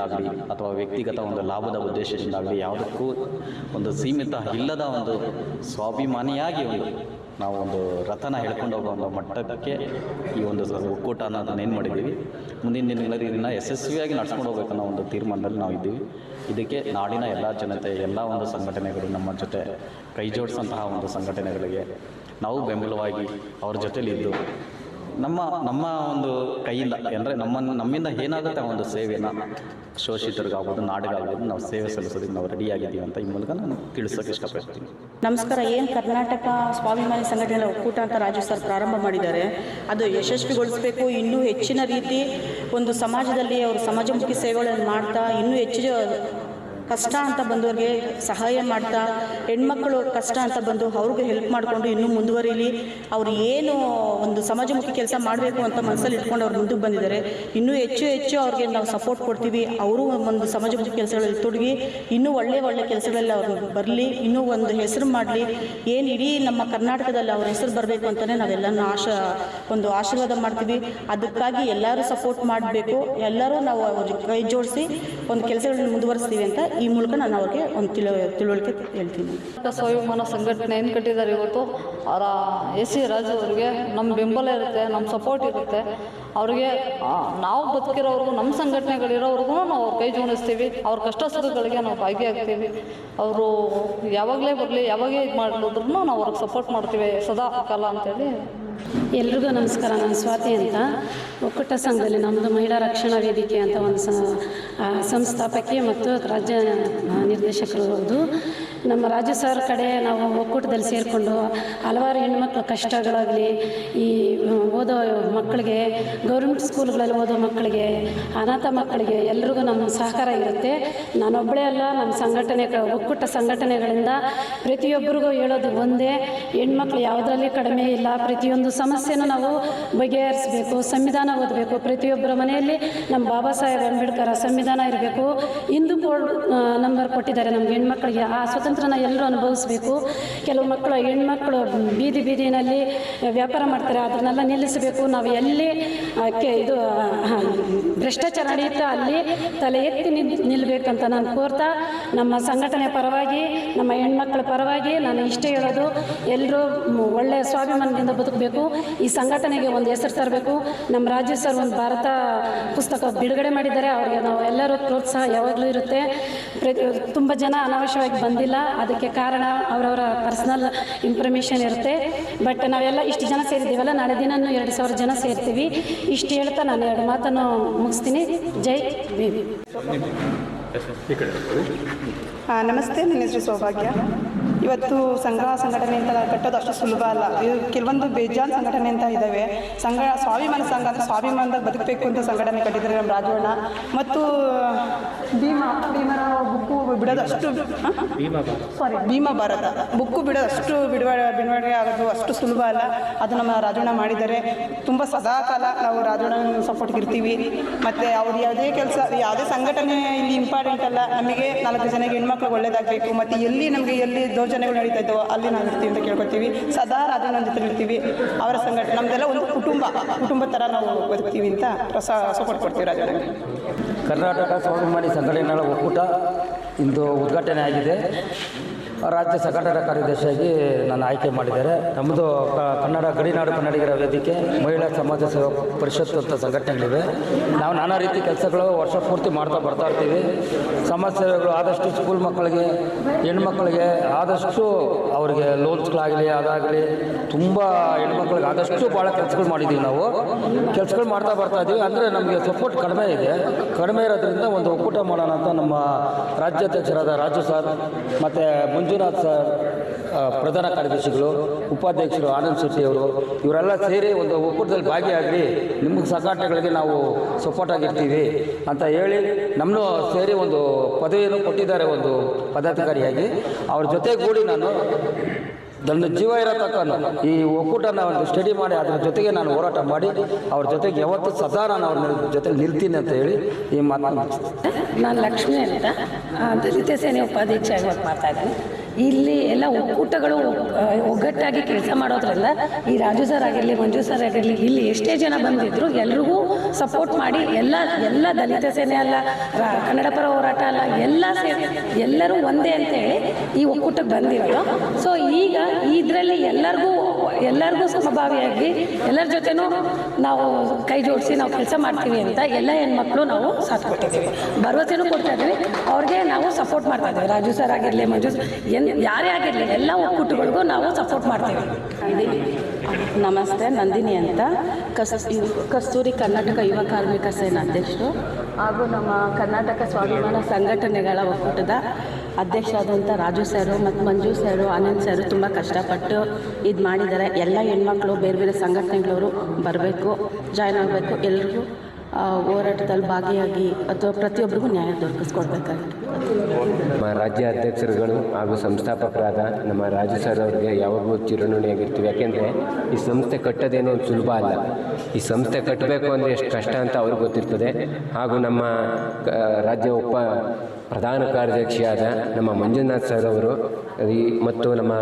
Speaker 3: ಆಗಲಿ ಅಥವಾ ವ್ಯಕ್ತಿಗತ ಒಂದು ಲಾಭದ ಉದ್ದೇಶದಿಂದಾಗಲಿ ಯಾವುದಕ್ಕೂ ಒಂದು ಸೀಮಿತ ಇಲ್ಲದ ಒಂದು ಸ್ವಾಭಿಮಾನಿಯಾಗಿ ಒಂದು ನಾವು ಒಂದು ರಥನ ಹೇಳ್ಕೊಂಡು ಹೋಗೋ ಒಂದು ಮಟ್ಟಕ್ಕೆ ಈ ಒಂದು ಒಕ್ಕೂಟ ಅನ್ನೋದನ್ನು ಏನು ಮಾಡಿದ್ದೀವಿ? ಮುಂದಿನ ದಿನಗಳಲ್ಲಿ ಇದನ್ನು ಯಶಸ್ವಿಯಾಗಿ ನಡ್ಸ್ಕೊಂಡು ಹೋಗ್ಬೇಕನ್ನೋ ಒಂದು ತೀರ್ಮಾನದಲ್ಲಿ ನಾವು ಇದ್ದೀವಿ. ಇದಕ್ಕೆ ನಾಡಿನ ಎಲ್ಲ ಜನತೆ, ಎಲ್ಲ ಒಂದು ಸಂಘಟನೆಗಳು ನಮ್ಮ ಜೊತೆ ಕೈ ಜೋಡಿಸಂತಹ ಒಂದು ಸಂಘಟನೆಗಳಿಗೆ ನಾವು ಬೆಂಬಲವಾಗಿ ಅವ್ರ ಜೊತೆಲಿದ್ದು ನಮ್ಮ ನಮ್ಮ ಒಂದು ಕೈಯಿಂದ, ಅಂದರೆ ನಮ್ಮನ್ನು ನಮ್ಮಿಂದ ಏನಾಗುತ್ತೆ ಒಂದು ಸೇವೆನ ಶೋಷಿತರಿಗಾಗ್ಬೋದು, ನಾಡಿಗಾಗ್ಬೋದು, ನಾವು ಸೇವೆ ಸಲ್ಲಿಸೋದಕ್ಕೆ ನಾವು ರೆಡಿಯಾಗಿದ್ದೀವಿ ಅಂತ ಈ ಮೂಲಕ ನಾನು ತಿಳಿಸೋಕೆ ಇಷ್ಟಪಡ್ತೀನಿ.
Speaker 16: ನಮಸ್ಕಾರ, ಏನು ಕರ್ನಾಟಕ ಸ್ವಾಭಿಮಾನಿ ಸಂಘಟನೆಗಳ ಒಕ್ಕೂಟ ಅಂತ ರಾಜ್ಯ ಸರ್ ಪ್ರಾರಂಭ ಮಾಡಿದ್ದಾರೆ. ಅದು ಯಶಸ್ವಿಗೊಳಿಸಬೇಕು, ಇನ್ನೂ ಹೆಚ್ಚಿನ ರೀತಿ ಒಂದು ಸಮಾಜದಲ್ಲಿ ಅವರು ಸಮಾಜಮುಖಿ ಸೇವೆಗಳನ್ನು ಮಾಡ್ತಾ, ಇನ್ನೂ ಹೆಚ್ಚು ಕಷ್ಟ ಅಂತ ಬಂದವ್ರಿಗೆ ಸಹಾಯ ಮಾಡ್ತಾ, ಹೆಣ್ಮಕ್ಳು ಕಷ್ಟ ಅಂತ ಬಂದು ಅವ್ರಿಗೆ ಹೆಲ್ಪ್ ಮಾಡಿಕೊಂಡು ಇನ್ನೂ ಮುಂದುವರಿಲಿ, ಅವ್ರು ಏನು ಒಂದು ಸಮಾಜಮುಖಿ ಕೆಲಸ ಮಾಡಬೇಕು ಅಂತ ಮನಸ್ಸಲ್ಲಿ ಇಟ್ಕೊಂಡು ಅವ್ರು ಮುಂದಕ್ಕೆ ಬಂದಿದ್ದಾರೆ. ಇನ್ನೂ ಹೆಚ್ಚು ಹೆಚ್ಚು ಅವ್ರಿಗೆ ನಾವು ಸಪೋರ್ಟ್ ಕೊಡ್ತೀವಿ. ಅವರು ಒಂದು ಸಮಾಜಮುಖಿ ಕೆಲಸಗಳಲ್ಲಿ ತೊಡಗಿ, ಇನ್ನೂ ಒಳ್ಳೆ ಒಳ್ಳೆ ಕೆಲಸಗಳಲ್ಲಿ ಅವರು ಬರಲಿ, ಇನ್ನೂ ಒಂದು ಹೆಸರು ಮಾಡಲಿ. ಏನು ಇಡೀ ನಮ್ಮ ಕರ್ನಾಟಕದಲ್ಲಿ ಅವ್ರ ಹೆಸರು ಬರಬೇಕು ಅಂತಲೇ ನಾವೆಲ್ಲನೂ ಆಶ, ಒಂದು ಆಶೀರ್ವಾದ ಮಾಡ್ತೀವಿ. ಅದಕ್ಕಾಗಿ ಎಲ್ಲರೂ ಸಪೋರ್ಟ್ ಮಾಡಬೇಕು. ಎಲ್ಲರೂ ನಾವು ಅವ್ರಿಗೆ ಕೈ ಜೋಡಿಸಿ ಒಂದು ಕೆಲಸಗಳನ್ನ ಮುಂದುವರಿಸ್ತೀವಿ ಅಂತ ಈ ಮೂಲಕ ನಾನು ಅವ್ರಿಗೆ ಒಂದು ತಿಳು ತಿಳುವಳಿಕೆ ಹೇಳ್ತೀನಿ.
Speaker 4: ಸ್ವಾಭಿಮಾನ ಸಂಘಟನೆ ಏನು ಕಟ್ಟಿದ್ದಾರೆ ಇವತ್ತು? ಅವರ ಎ ಸಿ ರಾಜು ಅವರಿಗೆ ನಮ್ಮ ಬೆಂಬಲ ಇರುತ್ತೆ ನಮ್ಮ ಸಪೋರ್ಟ್ ಇರುತ್ತೆ. ಅವ್ರಿಗೆ ನಾವು ಬದುಕಿರೋರು ನಮ್ಮ ಸಂಘಟನೆಗಳಿರೋವ್ರಿಗೂ ನಾವು ಕೈ ಜೋಡಿಸ್ತೀವಿ. ಅವ್ರ ಕಷ್ಟ ಸುಖಗಳಿಗೆ ನಾವು ಭಾಗಿಯಾಗ್ತೀವಿ ಅವರು ಯಾವಾಗಲೇ ಬರಲಿ, ಯಾವಾಗೇ ಇದು ಮಾಡಿದ್ರು ನಾವು ಅವ್ರಿಗೆ ಸಪೋರ್ಟ್ ಮಾಡ್ತೀವಿ. ಸದಾ ಕಾಲ ಅಂತೇಳಿ
Speaker 10: ಎಲ್ರಿಗೂ ನಮಸ್ಕಾರ. ನಾನು ಸ್ವಾತಿ ಅಂತ. ಒಕ್ಕೂಟ ಸಂಘದಲ್ಲಿ ನಮ್ಮದು ಮಹಿಳಾ ರಕ್ಷಣಾ ವೇದಿಕೆ ಅಂತ ಒಂದು ಸಂಸ್ಥಾಪಕಿ ಮತ್ತು ರಾಜ್ಯ ನಿರ್ದೇಶಕರು ಹೌದು. ನಮ್ಮ ರಾಜ್ಯ ಸರ್ ಕಡೆ ನಾವು ಒಕ್ಕೂಟದಲ್ಲಿ ಸೇರಿಕೊಂಡು ಹಲವಾರು ಹೆಣ್ಮಕ್ಳ ಕಷ್ಟಗಳಾಗಲಿ, ಈ ಓದೋ ಮಕ್ಕಳಿಗೆ, ಗೌರ್ಮೆಂಟ್ ಸ್ಕೂಲ್ಗಳಲ್ಲಿ ಓದೋ ಮಕ್ಕಳಿಗೆ, ಅನಾಥ ಮಕ್ಕಳಿಗೆ ಎಲ್ರಿಗೂ ನಮ್ಮ ಸಹಕಾರ ಇರುತ್ತೆ. ನಾನೊಬ್ಬಳೇ ಅಲ್ಲ, ನಮ್ಮ ಸಂಘಟನೆ, ಒಕ್ಕೂಟ ಸಂಘಟನೆಗಳಿಂದ ಪ್ರತಿಯೊಬ್ಬರಿಗೂ ಹೇಳೋದು ಒಂದೇ, ಹೆಣ್ಮಕ್ಳು ಯಾವುದರಲ್ಲಿ ಕಡಿಮೆ ಇಲ್ಲ, ಪ್ರತಿಯೊಂದು ಸಮಸ್ಯೆನೂ ನಾವು ಬಗೆಹರಿಸಬೇಕು, ಸಂವಿಧಾನ ಓದಬೇಕು. ಪ್ರತಿಯೊಬ್ಬರ ಮನೆಯಲ್ಲಿ ನಮ್ಮ ಬಾಬಾ ಸಾಹೇಬ್ ಅಂಬೇಡ್ಕರ್ ಸಂವಿಧಾನ ಇರಬೇಕು. ಹಿಂದೂ ಕೋಡ್ ನಂಬರ್ ಕೊಟ್ಟಿದ್ದಾರೆ ನಮ್ಗೆ ಹೆಣ್ಮಕ್ಳಿಗೆ. ಆ ಸ್ವತಂತ್ರನ ಎಲ್ಲರೂ ಅನುಭವಿಸಬೇಕು. ಕೆಲವು ಮಕ್ಕಳು, ಹೆಣ್ಮಕ್ಳು ಬೀದಿ ಬೀದಿನಲ್ಲಿ ವ್ಯಾಪಾರ ಮಾಡ್ತಾರೆ. ಅದನ್ನೆಲ್ಲ ನಿಲ್ಲಿಸಬೇಕು. ನಾವು ಎಲ್ಲಿ ಇದು ಭ್ರಷ್ಟಾಚಾರ ನಡೆಯುತ್ತಾ ಅಲ್ಲಿ ತಲೆ ಎತ್ತಿ ನಿಲ್ ನಿಲ್ಲಬೇಕಂತ ನಾನು ಕೋರ್ತಾ, ನಮ್ಮ ಸಂಘಟನೆ ಪರವಾಗಿ, ನಮ್ಮ ಹೆಣ್ಮಕ್ಳ ಪರವಾಗಿ ನಾನು ಇಷ್ಟೇ ಹೇಳೋದು ಎಲ್ಲರೂ ಒಳ್ಳೆಯ ಸ್ವಾಭಿಮಾನದಿಂದ ಬದುಕಬೇಕು. ಈ ಸಂಘಟನೆಗೆ ಒಂದು ಹೆಸರು ತರಬೇಕು. ನಮ್ಮ ರಾಜ್ಯ ಸರ್ ಒಂದು ಭಾರತ ಪುಸ್ತಕ ಬಿಡುಗಡೆ ಮಾಡಿದ್ದಾರೆ. ಅವರಿಗೆ ನಾವು ಎಲ್ಲರೂ ಪ್ರೋತ್ಸಾಹ ಯಾವಾಗಲೂ ಇರುತ್ತೆ. ಪ್ರತಿ ತುಂಬ ಜನ ಅನಾವಶ್ಯವಾಗಿ ಬಂದಿಲ್ಲ. ಅದಕ್ಕೆ ಕಾರಣ ಅವರವರ ಪರ್ಸ್ನಲ್ ಇನ್ಫಾರ್ಮೇಷನ್ ಇರುತ್ತೆ. ಬಟ್ ನಾವೆಲ್ಲ ಇಷ್ಟು ಜನ ಸೇರಿದ್ದೀವಲ್ಲ ನಾಳೆ ದಿನ ಎರಡು ಸಾವಿರ ಜನ ಸೇರ್ತೀವಿ. ಇಷ್ಟು ಹೇಳ್ತಾ ನಾನು ಎರಡು ಮಾತನ್ನು ಮುಗಿಸ್ತೀನಿ. ಜೈ ಬೇಬಿ
Speaker 9: ನಮಸ್ತೆ ನನ್ನ ಹೆಸರು ಸೌಭಾಗ್ಯ. ಇವತ್ತು ಸಂಘ ಸಂಘಟನೆ ಅಂತ ಕಟ್ಟೋದು ಅಷ್ಟು ಸುಲಭ ಅಲ್ಲ. ಕೆಲವೊಂದು ಬೇಜಾನ್ ಸಂಘಟನೆ ಅಂತ ಇದ್ದಾವೆ ಸಂಘ ಸ್ವಾಭಿಮಾನ ಸಂಘ ಅಂತ ಸ್ವಾಭಿಮಾನದಾಗ ಬದುಕಬೇಕು ಅಂತ ಸಂಘಟನೆ ಕಟ್ಟಿದ್ದಾರೆ ನಮ್ಮ ರಾಜವಣ್ಣ ಮತ್ತು ಭೀಮ ಭೀಮರ ಬುಕ್ಕು ಬಿಡೋದು ಅಷ್ಟು ಸಾರಿ ಭೀಮ ಭಾರತ. ಬುಕ್ಕು ಬಿಡೋದು ಅಷ್ಟು ಬಿಡುಗಡೆ ಬಿಡುಗಡೆ ಆಗೋದು ಅಷ್ಟು ಸುಲಭ ಅಲ್ಲ. ಅದು ನಮ್ಮ ರಾಜಣ್ಣ ಮಾಡಿದ್ದಾರೆ. ತುಂಬ ಸದಾ ಕಾಲ ನಾವು ರಾಜಣ್ಣ ಸಪೋರ್ಟ್ಗೆ ಇರ್ತೀವಿ ಮತ್ತು ಅವ್ರು ಯಾವುದೇ ಕೆಲಸ ಯಾವುದೇ ಸಂಘಟನೆ ಇಲ್ಲಿ
Speaker 16: ಇಂಪಾರ್ಟೆಂಟ್ ಅಲ್ಲ. ನಮಗೆ ನಾಲ್ಕು ಜನಕ್ಕೆ ಹೆಣ್ಮಕ್ಳು ಒಳ್ಳೇದಾಗಬೇಕು. ಮತ್ತು ಎಲ್ಲಿ ನಮಗೆ ಎಲ್ಲಿ ದೌರ್ಜನ್ಯಗಳು ನಡೀತಾ ಇದ್ದವು. ಅಲ್ಲಿ ನಾವು ಇರ್ತೀವಿ ಅಂತ ಕೇಳ್ಕೊತೀವಿ ಸದಾ ರಾಜನ ಜೊತೆ ಇರ್ತೀವಿ ಅವರ ಸಂಘಟನೆ, ನಮ್ದೆಲ್ಲ ಒಂದು ಕುಟುಂಬ ಕುಟುಂಬ ಥರ ನಾವು ಬದುಕ್ತೀವಿ ಅಂತ ಸಪೋರ್ಟ್ ಕೊಡ್ತೀವಿ ರಾಜನಿಗೆ
Speaker 5: ಕರ್ನಾಟಕ ಸ್ವಾಭಿಮಾನಿ ಸಂಘಟನೆಗಳ ಒಕ್ಕೂಟ ಇಂದು ಉದ್ಘಾಟನೆ ಆಗಿದೆ ರಾಜ್ಯ ಸಂಘಟನಾ ಕಾರ್ಯದರ್ಶಿಯಾಗಿ ನಾನು ಆಯ್ಕೆ ಮಾಡಿದ್ದಾರೆ. ನಮ್ಮದು ಕನ್ನಡ, ಗಡಿನಾಡು ಕನ್ನಡಿಗರ ವೇದಿಕೆ, ಮಹಿಳಾ ಸಮಾಜ ಸೇವಾ ಪರಿಷತ್ ಅಂತ ಸಂಘಟನೆಗಳಿವೆ. ನಾವು ನಾನಾ ರೀತಿ ಕೆಲಸಗಳು ವರ್ಷ ಪೂರ್ತಿ ಮಾಡ್ತಾ ಬರ್ತಾ ಇರ್ತೀವಿ. ಸಮಾಜ ಸೇವೆಗಳು ಆದಷ್ಟು ಸ್ಕೂಲ್ ಮಕ್ಕಳಿಗೆ, ಹೆಣ್ಮಕ್ಳಿಗೆ ಆದಷ್ಟು ಅವರಿಗೆ ಲೋನ್ಸ್ಗಳಾಗಲಿ, ಅದಾಗಲಿ, ತುಂಬ ಹೆಣ್ಮಕ್ಳಿಗೆ ಆದಷ್ಟು ಭಾಳ ಕೆಲಸಗಳು ಮಾಡಿದ್ದೀವಿ ನಾವು. ಕೆಲಸಗಳು ಮಾಡ್ತಾ ಬರ್ತಾ ಇದ್ದೀವಿ. ಅಂದರೆ ನಮಗೆ ಸಪೋರ್ಟ್ ಕಡಿಮೆ ಇದೆ. ಕಡಿಮೆ ಇರೋದ್ರಿಂದ ಒಂದು ಒಕ್ಕೂಟ ಮಾಡೋಣ ಅಂತ ನಮ್ಮ ರಾಜ್ಯಾಧ್ಯಕ್ಷರಾದ ರಾಜು ಸರ್ ಮತ್ತು ಮಂಜುನಾಥ್ ಸರ್ ಪ್ರಧಾನ ಕಾರ್ಯದರ್ಶಿಗಳು, ಉಪಾಧ್ಯಕ್ಷರು, ಆನಂದ್ ಶೆಟ್ಟಿ ಅವರು, ಇವರೆಲ್ಲ ಸೇರಿ ಒಂದು ಒಕ್ಕೂಟದಲ್ಲಿ ಭಾಗಿಯಾಗಿ ನಿಮ್ಮ ಸಂಘಟನೆಗಳಿಗೆ ನಾವು ಸಪೋರ್ಟ್ ಆಗಿರ್ತೀವಿ ಅಂತ ಹೇಳಿ ನಮ್ಮನ್ನು ಸೇರಿ ಒಂದು ಪದವಿಯನ್ನು ಕೊಟ್ಟಿದ್ದಾರೆ ಒಂದು ಪದಾಧಿಕಾರಿಯಾಗಿ. ಅವ್ರ ಜೊತೆಗೂಡಿ ನಾನು ನನ್ನ ಜೀವ ಇರೋ ಈ ಒಕ್ಕೂಟ ಒಂದು ಸ್ಟಡಿ ಮಾಡಿ ಅದರ ಜೊತೆಗೆ ನಾನು ಹೋರಾಟ ಮಾಡಿ ಅವ್ರ ಜೊತೆಗೆ ಯಾವತ್ತೂ ಸದಾ ನಾನು ಅವ್ರ ಜೊತೆ ನಿಲ್ತೀನಿ ಅಂತ ಹೇಳಿ ಈ ಮಾತನ್ನು.
Speaker 17: ನಾನು ಲಕ್ಷ್ಮಿ ಅಂತ ಆ, ದಲಿತ ಸೇನೆ ಉಪಾಧ್ಯಕ್ಷರಾಗಿ ಮಾತಾಡ್ತೀನಿ ಇಲ್ಲಿ ಎಲ್ಲ ಒಕ್ಕೂಟಗಳು ಒಗ್ಗಟ್ಟಾಗಿ ಕೆಲಸ ಮಾಡೋದ್ರಲ್ಲ ಈ ರಾಜು ಸರ್ ಆಗಿರಲಿ, ಮಂಜು ಸರ್ ಆಗಿರಲಿ, ಇಲ್ಲಿ ಎಷ್ಟೇ ಜನ ಬಂದಿದ್ರು ಎಲ್ರಿಗೂ ಸಪೋರ್ಟ್ ಮಾಡಿ ಎಲ್ಲ ಎಲ್ಲ ದಲಿತ ಸೇನೆ ಅಲ್ಲ ಕನ್ನಡ ಪರ ಹೋರಾಟ ಅಲ್ಲ, ಎಲ್ಲ ಸೇರಿ ಎಲ್ಲರೂ ಒಂದೇ ಅಂತೇಳಿ ಈ ಒಕ್ಕೂಟಕ್ಕೆ ಬಂದಿರೋದು. ಸೊ ಈಗ ಇದರಲ್ಲಿ ಎಲ್ಲರಿಗೂ ಎಲ್ಲರಿಗೂ ಸಮಭಾವಿಯಾಗಿ ಎಲ್ಲರ ಜೊತೆನೂ ನಾವು ಕೈ ಜೋಡಿಸಿ ನಾವು ಕೆಲಸ ಮಾಡ್ತೀವಿ ಅಂತ ಎಲ್ಲ ಹೆಣ್ಮಕ್ಳು ನಾವು ಸಾಥ್ ಕೊಟ್ಟಿದ್ದೀವಿ. ಭರವಸೆನೂ ಕೊಡ್ತಾ ಇದ್ದೀವಿ. ಅವ್ರಿಗೆ ನಾವು ಸಪೋರ್ಟ್ ಮಾಡ್ತಾ ಇದ್ದೀವಿ. ರಾಜು ಸರ್ ಆಗಿರಲಿ, ಮಂಜು ಯಾರೇ ಆಗಿರಲಿ ಎಲ್ಲ ಒಕ್ಕೂಟಗಳಿಗೂ ನಾವು ಸಪೋರ್ಟ್ ಮಾಡ್ತೀವಿ.
Speaker 16: ನಮಸ್ತೆ, ನಂದಿನಿ ಅಂತ. ಕಸ್, ಕಸ್ತೂರಿ ಕರ್ನಾಟಕ ಯುವ ಕಾರ್ಮಿಕ ಸೇನಾ ಅಧ್ಯಕ್ಷರು ಹಾಗೂ ನಮ್ಮ ಕರ್ನಾಟಕ ಸ್ವಾಭಿಮಾನ ಸಂಘಟನೆಗಳ ಒಕ್ಕೂಟದ ಅಧ್ಯಕ್ಷ ಆದಂಥ ರಾಜು ಸರು ಮತ್ತು ಮಂಜು ಸರು, ಆನಂದ್ ಸರು ತುಂಬ ಕಷ್ಟಪಟ್ಟು ಇದು ಮಾಡಿದ್ದಾರೆ. ಎಲ್ಲ ಹೆಣ್ಮಕ್ಳು, ಬೇರೆ ಬೇರೆ ಸಂಘಟನೆಗಳವರು ಬರಬೇಕು, ಜಾಯ್ನ್ ಆಗಬೇಕು. ಎಲ್ರಿಗೂ ಹೋರಾಟದಲ್ಲಿ ಭಾಗಿಯಾಗಿ ಅಥವಾ ಪ್ರತಿಯೊಬ್ಬರಿಗೂ ನ್ಯಾಯ ದೊರಕಿಸ್ಕೊಡ್ಬೇಕಾಗಿತ್ತು
Speaker 18: ನಮ್ಮ ರಾಜ್ಯ ಅಧ್ಯಕ್ಷರುಗಳು ಹಾಗೂ ಸಂಸ್ಥಾಪಕರಾದ ನಮ್ಮ ರಾಜು ಸರ್ ಅವರಿಗೆ ಯಾವಾಗಲೂ ಚಿರಋಣಿಯಾಗಿರ್ತೀವಿ. ಯಾಕೆಂದರೆ ಈ ಸಂಸ್ಥೆ ಕಟ್ಟೋದೇನೋ ಸುಲಭ ಅಲ್ಲ. ಈ ಸಂಸ್ಥೆ ಕಟ್ಟಬೇಕು ಅಂದರೆ ಎಷ್ಟು ಕಷ್ಟ ಅಂತ ಅವ್ರಿಗೆ ಗೊತ್ತಿರ್ತದೆ. ಹಾಗೂ ನಮ್ಮ ರಾಜ್ಯ ಉಪ ಪ್ರಧಾನ ಕಾರ್ಯದರ್ಶಿಯಾದ ನಮ್ಮ ಮಂಜುನಾಥ್ ಸರ್ ಅವರು ಮತ್ತು ನಮ್ಮ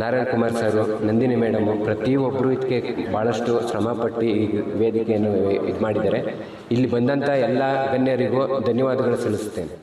Speaker 18: ನಾರಾಯಣ್ ಕುಮಾರ್ ಸರು, ನಂದಿನಿ ಮೇಡಮು ಪ್ರತಿಯೊಬ್ಬರು ಇದಕ್ಕೆ ಭಾಳಷ್ಟು ಶ್ರಮಪಟ್ಟು ಈ ವೇದಿಕೆಯನ್ನು ಇದು ಮಾಡಿದ್ದಾರೆ. ಇಲ್ಲಿ ಬಂದಂಥ ಎಲ್ಲ ಗಣ್ಯರಿಗೂ ಧನ್ಯವಾದಗಳು ಸಲ್ಲಿಸ್ತೇನೆ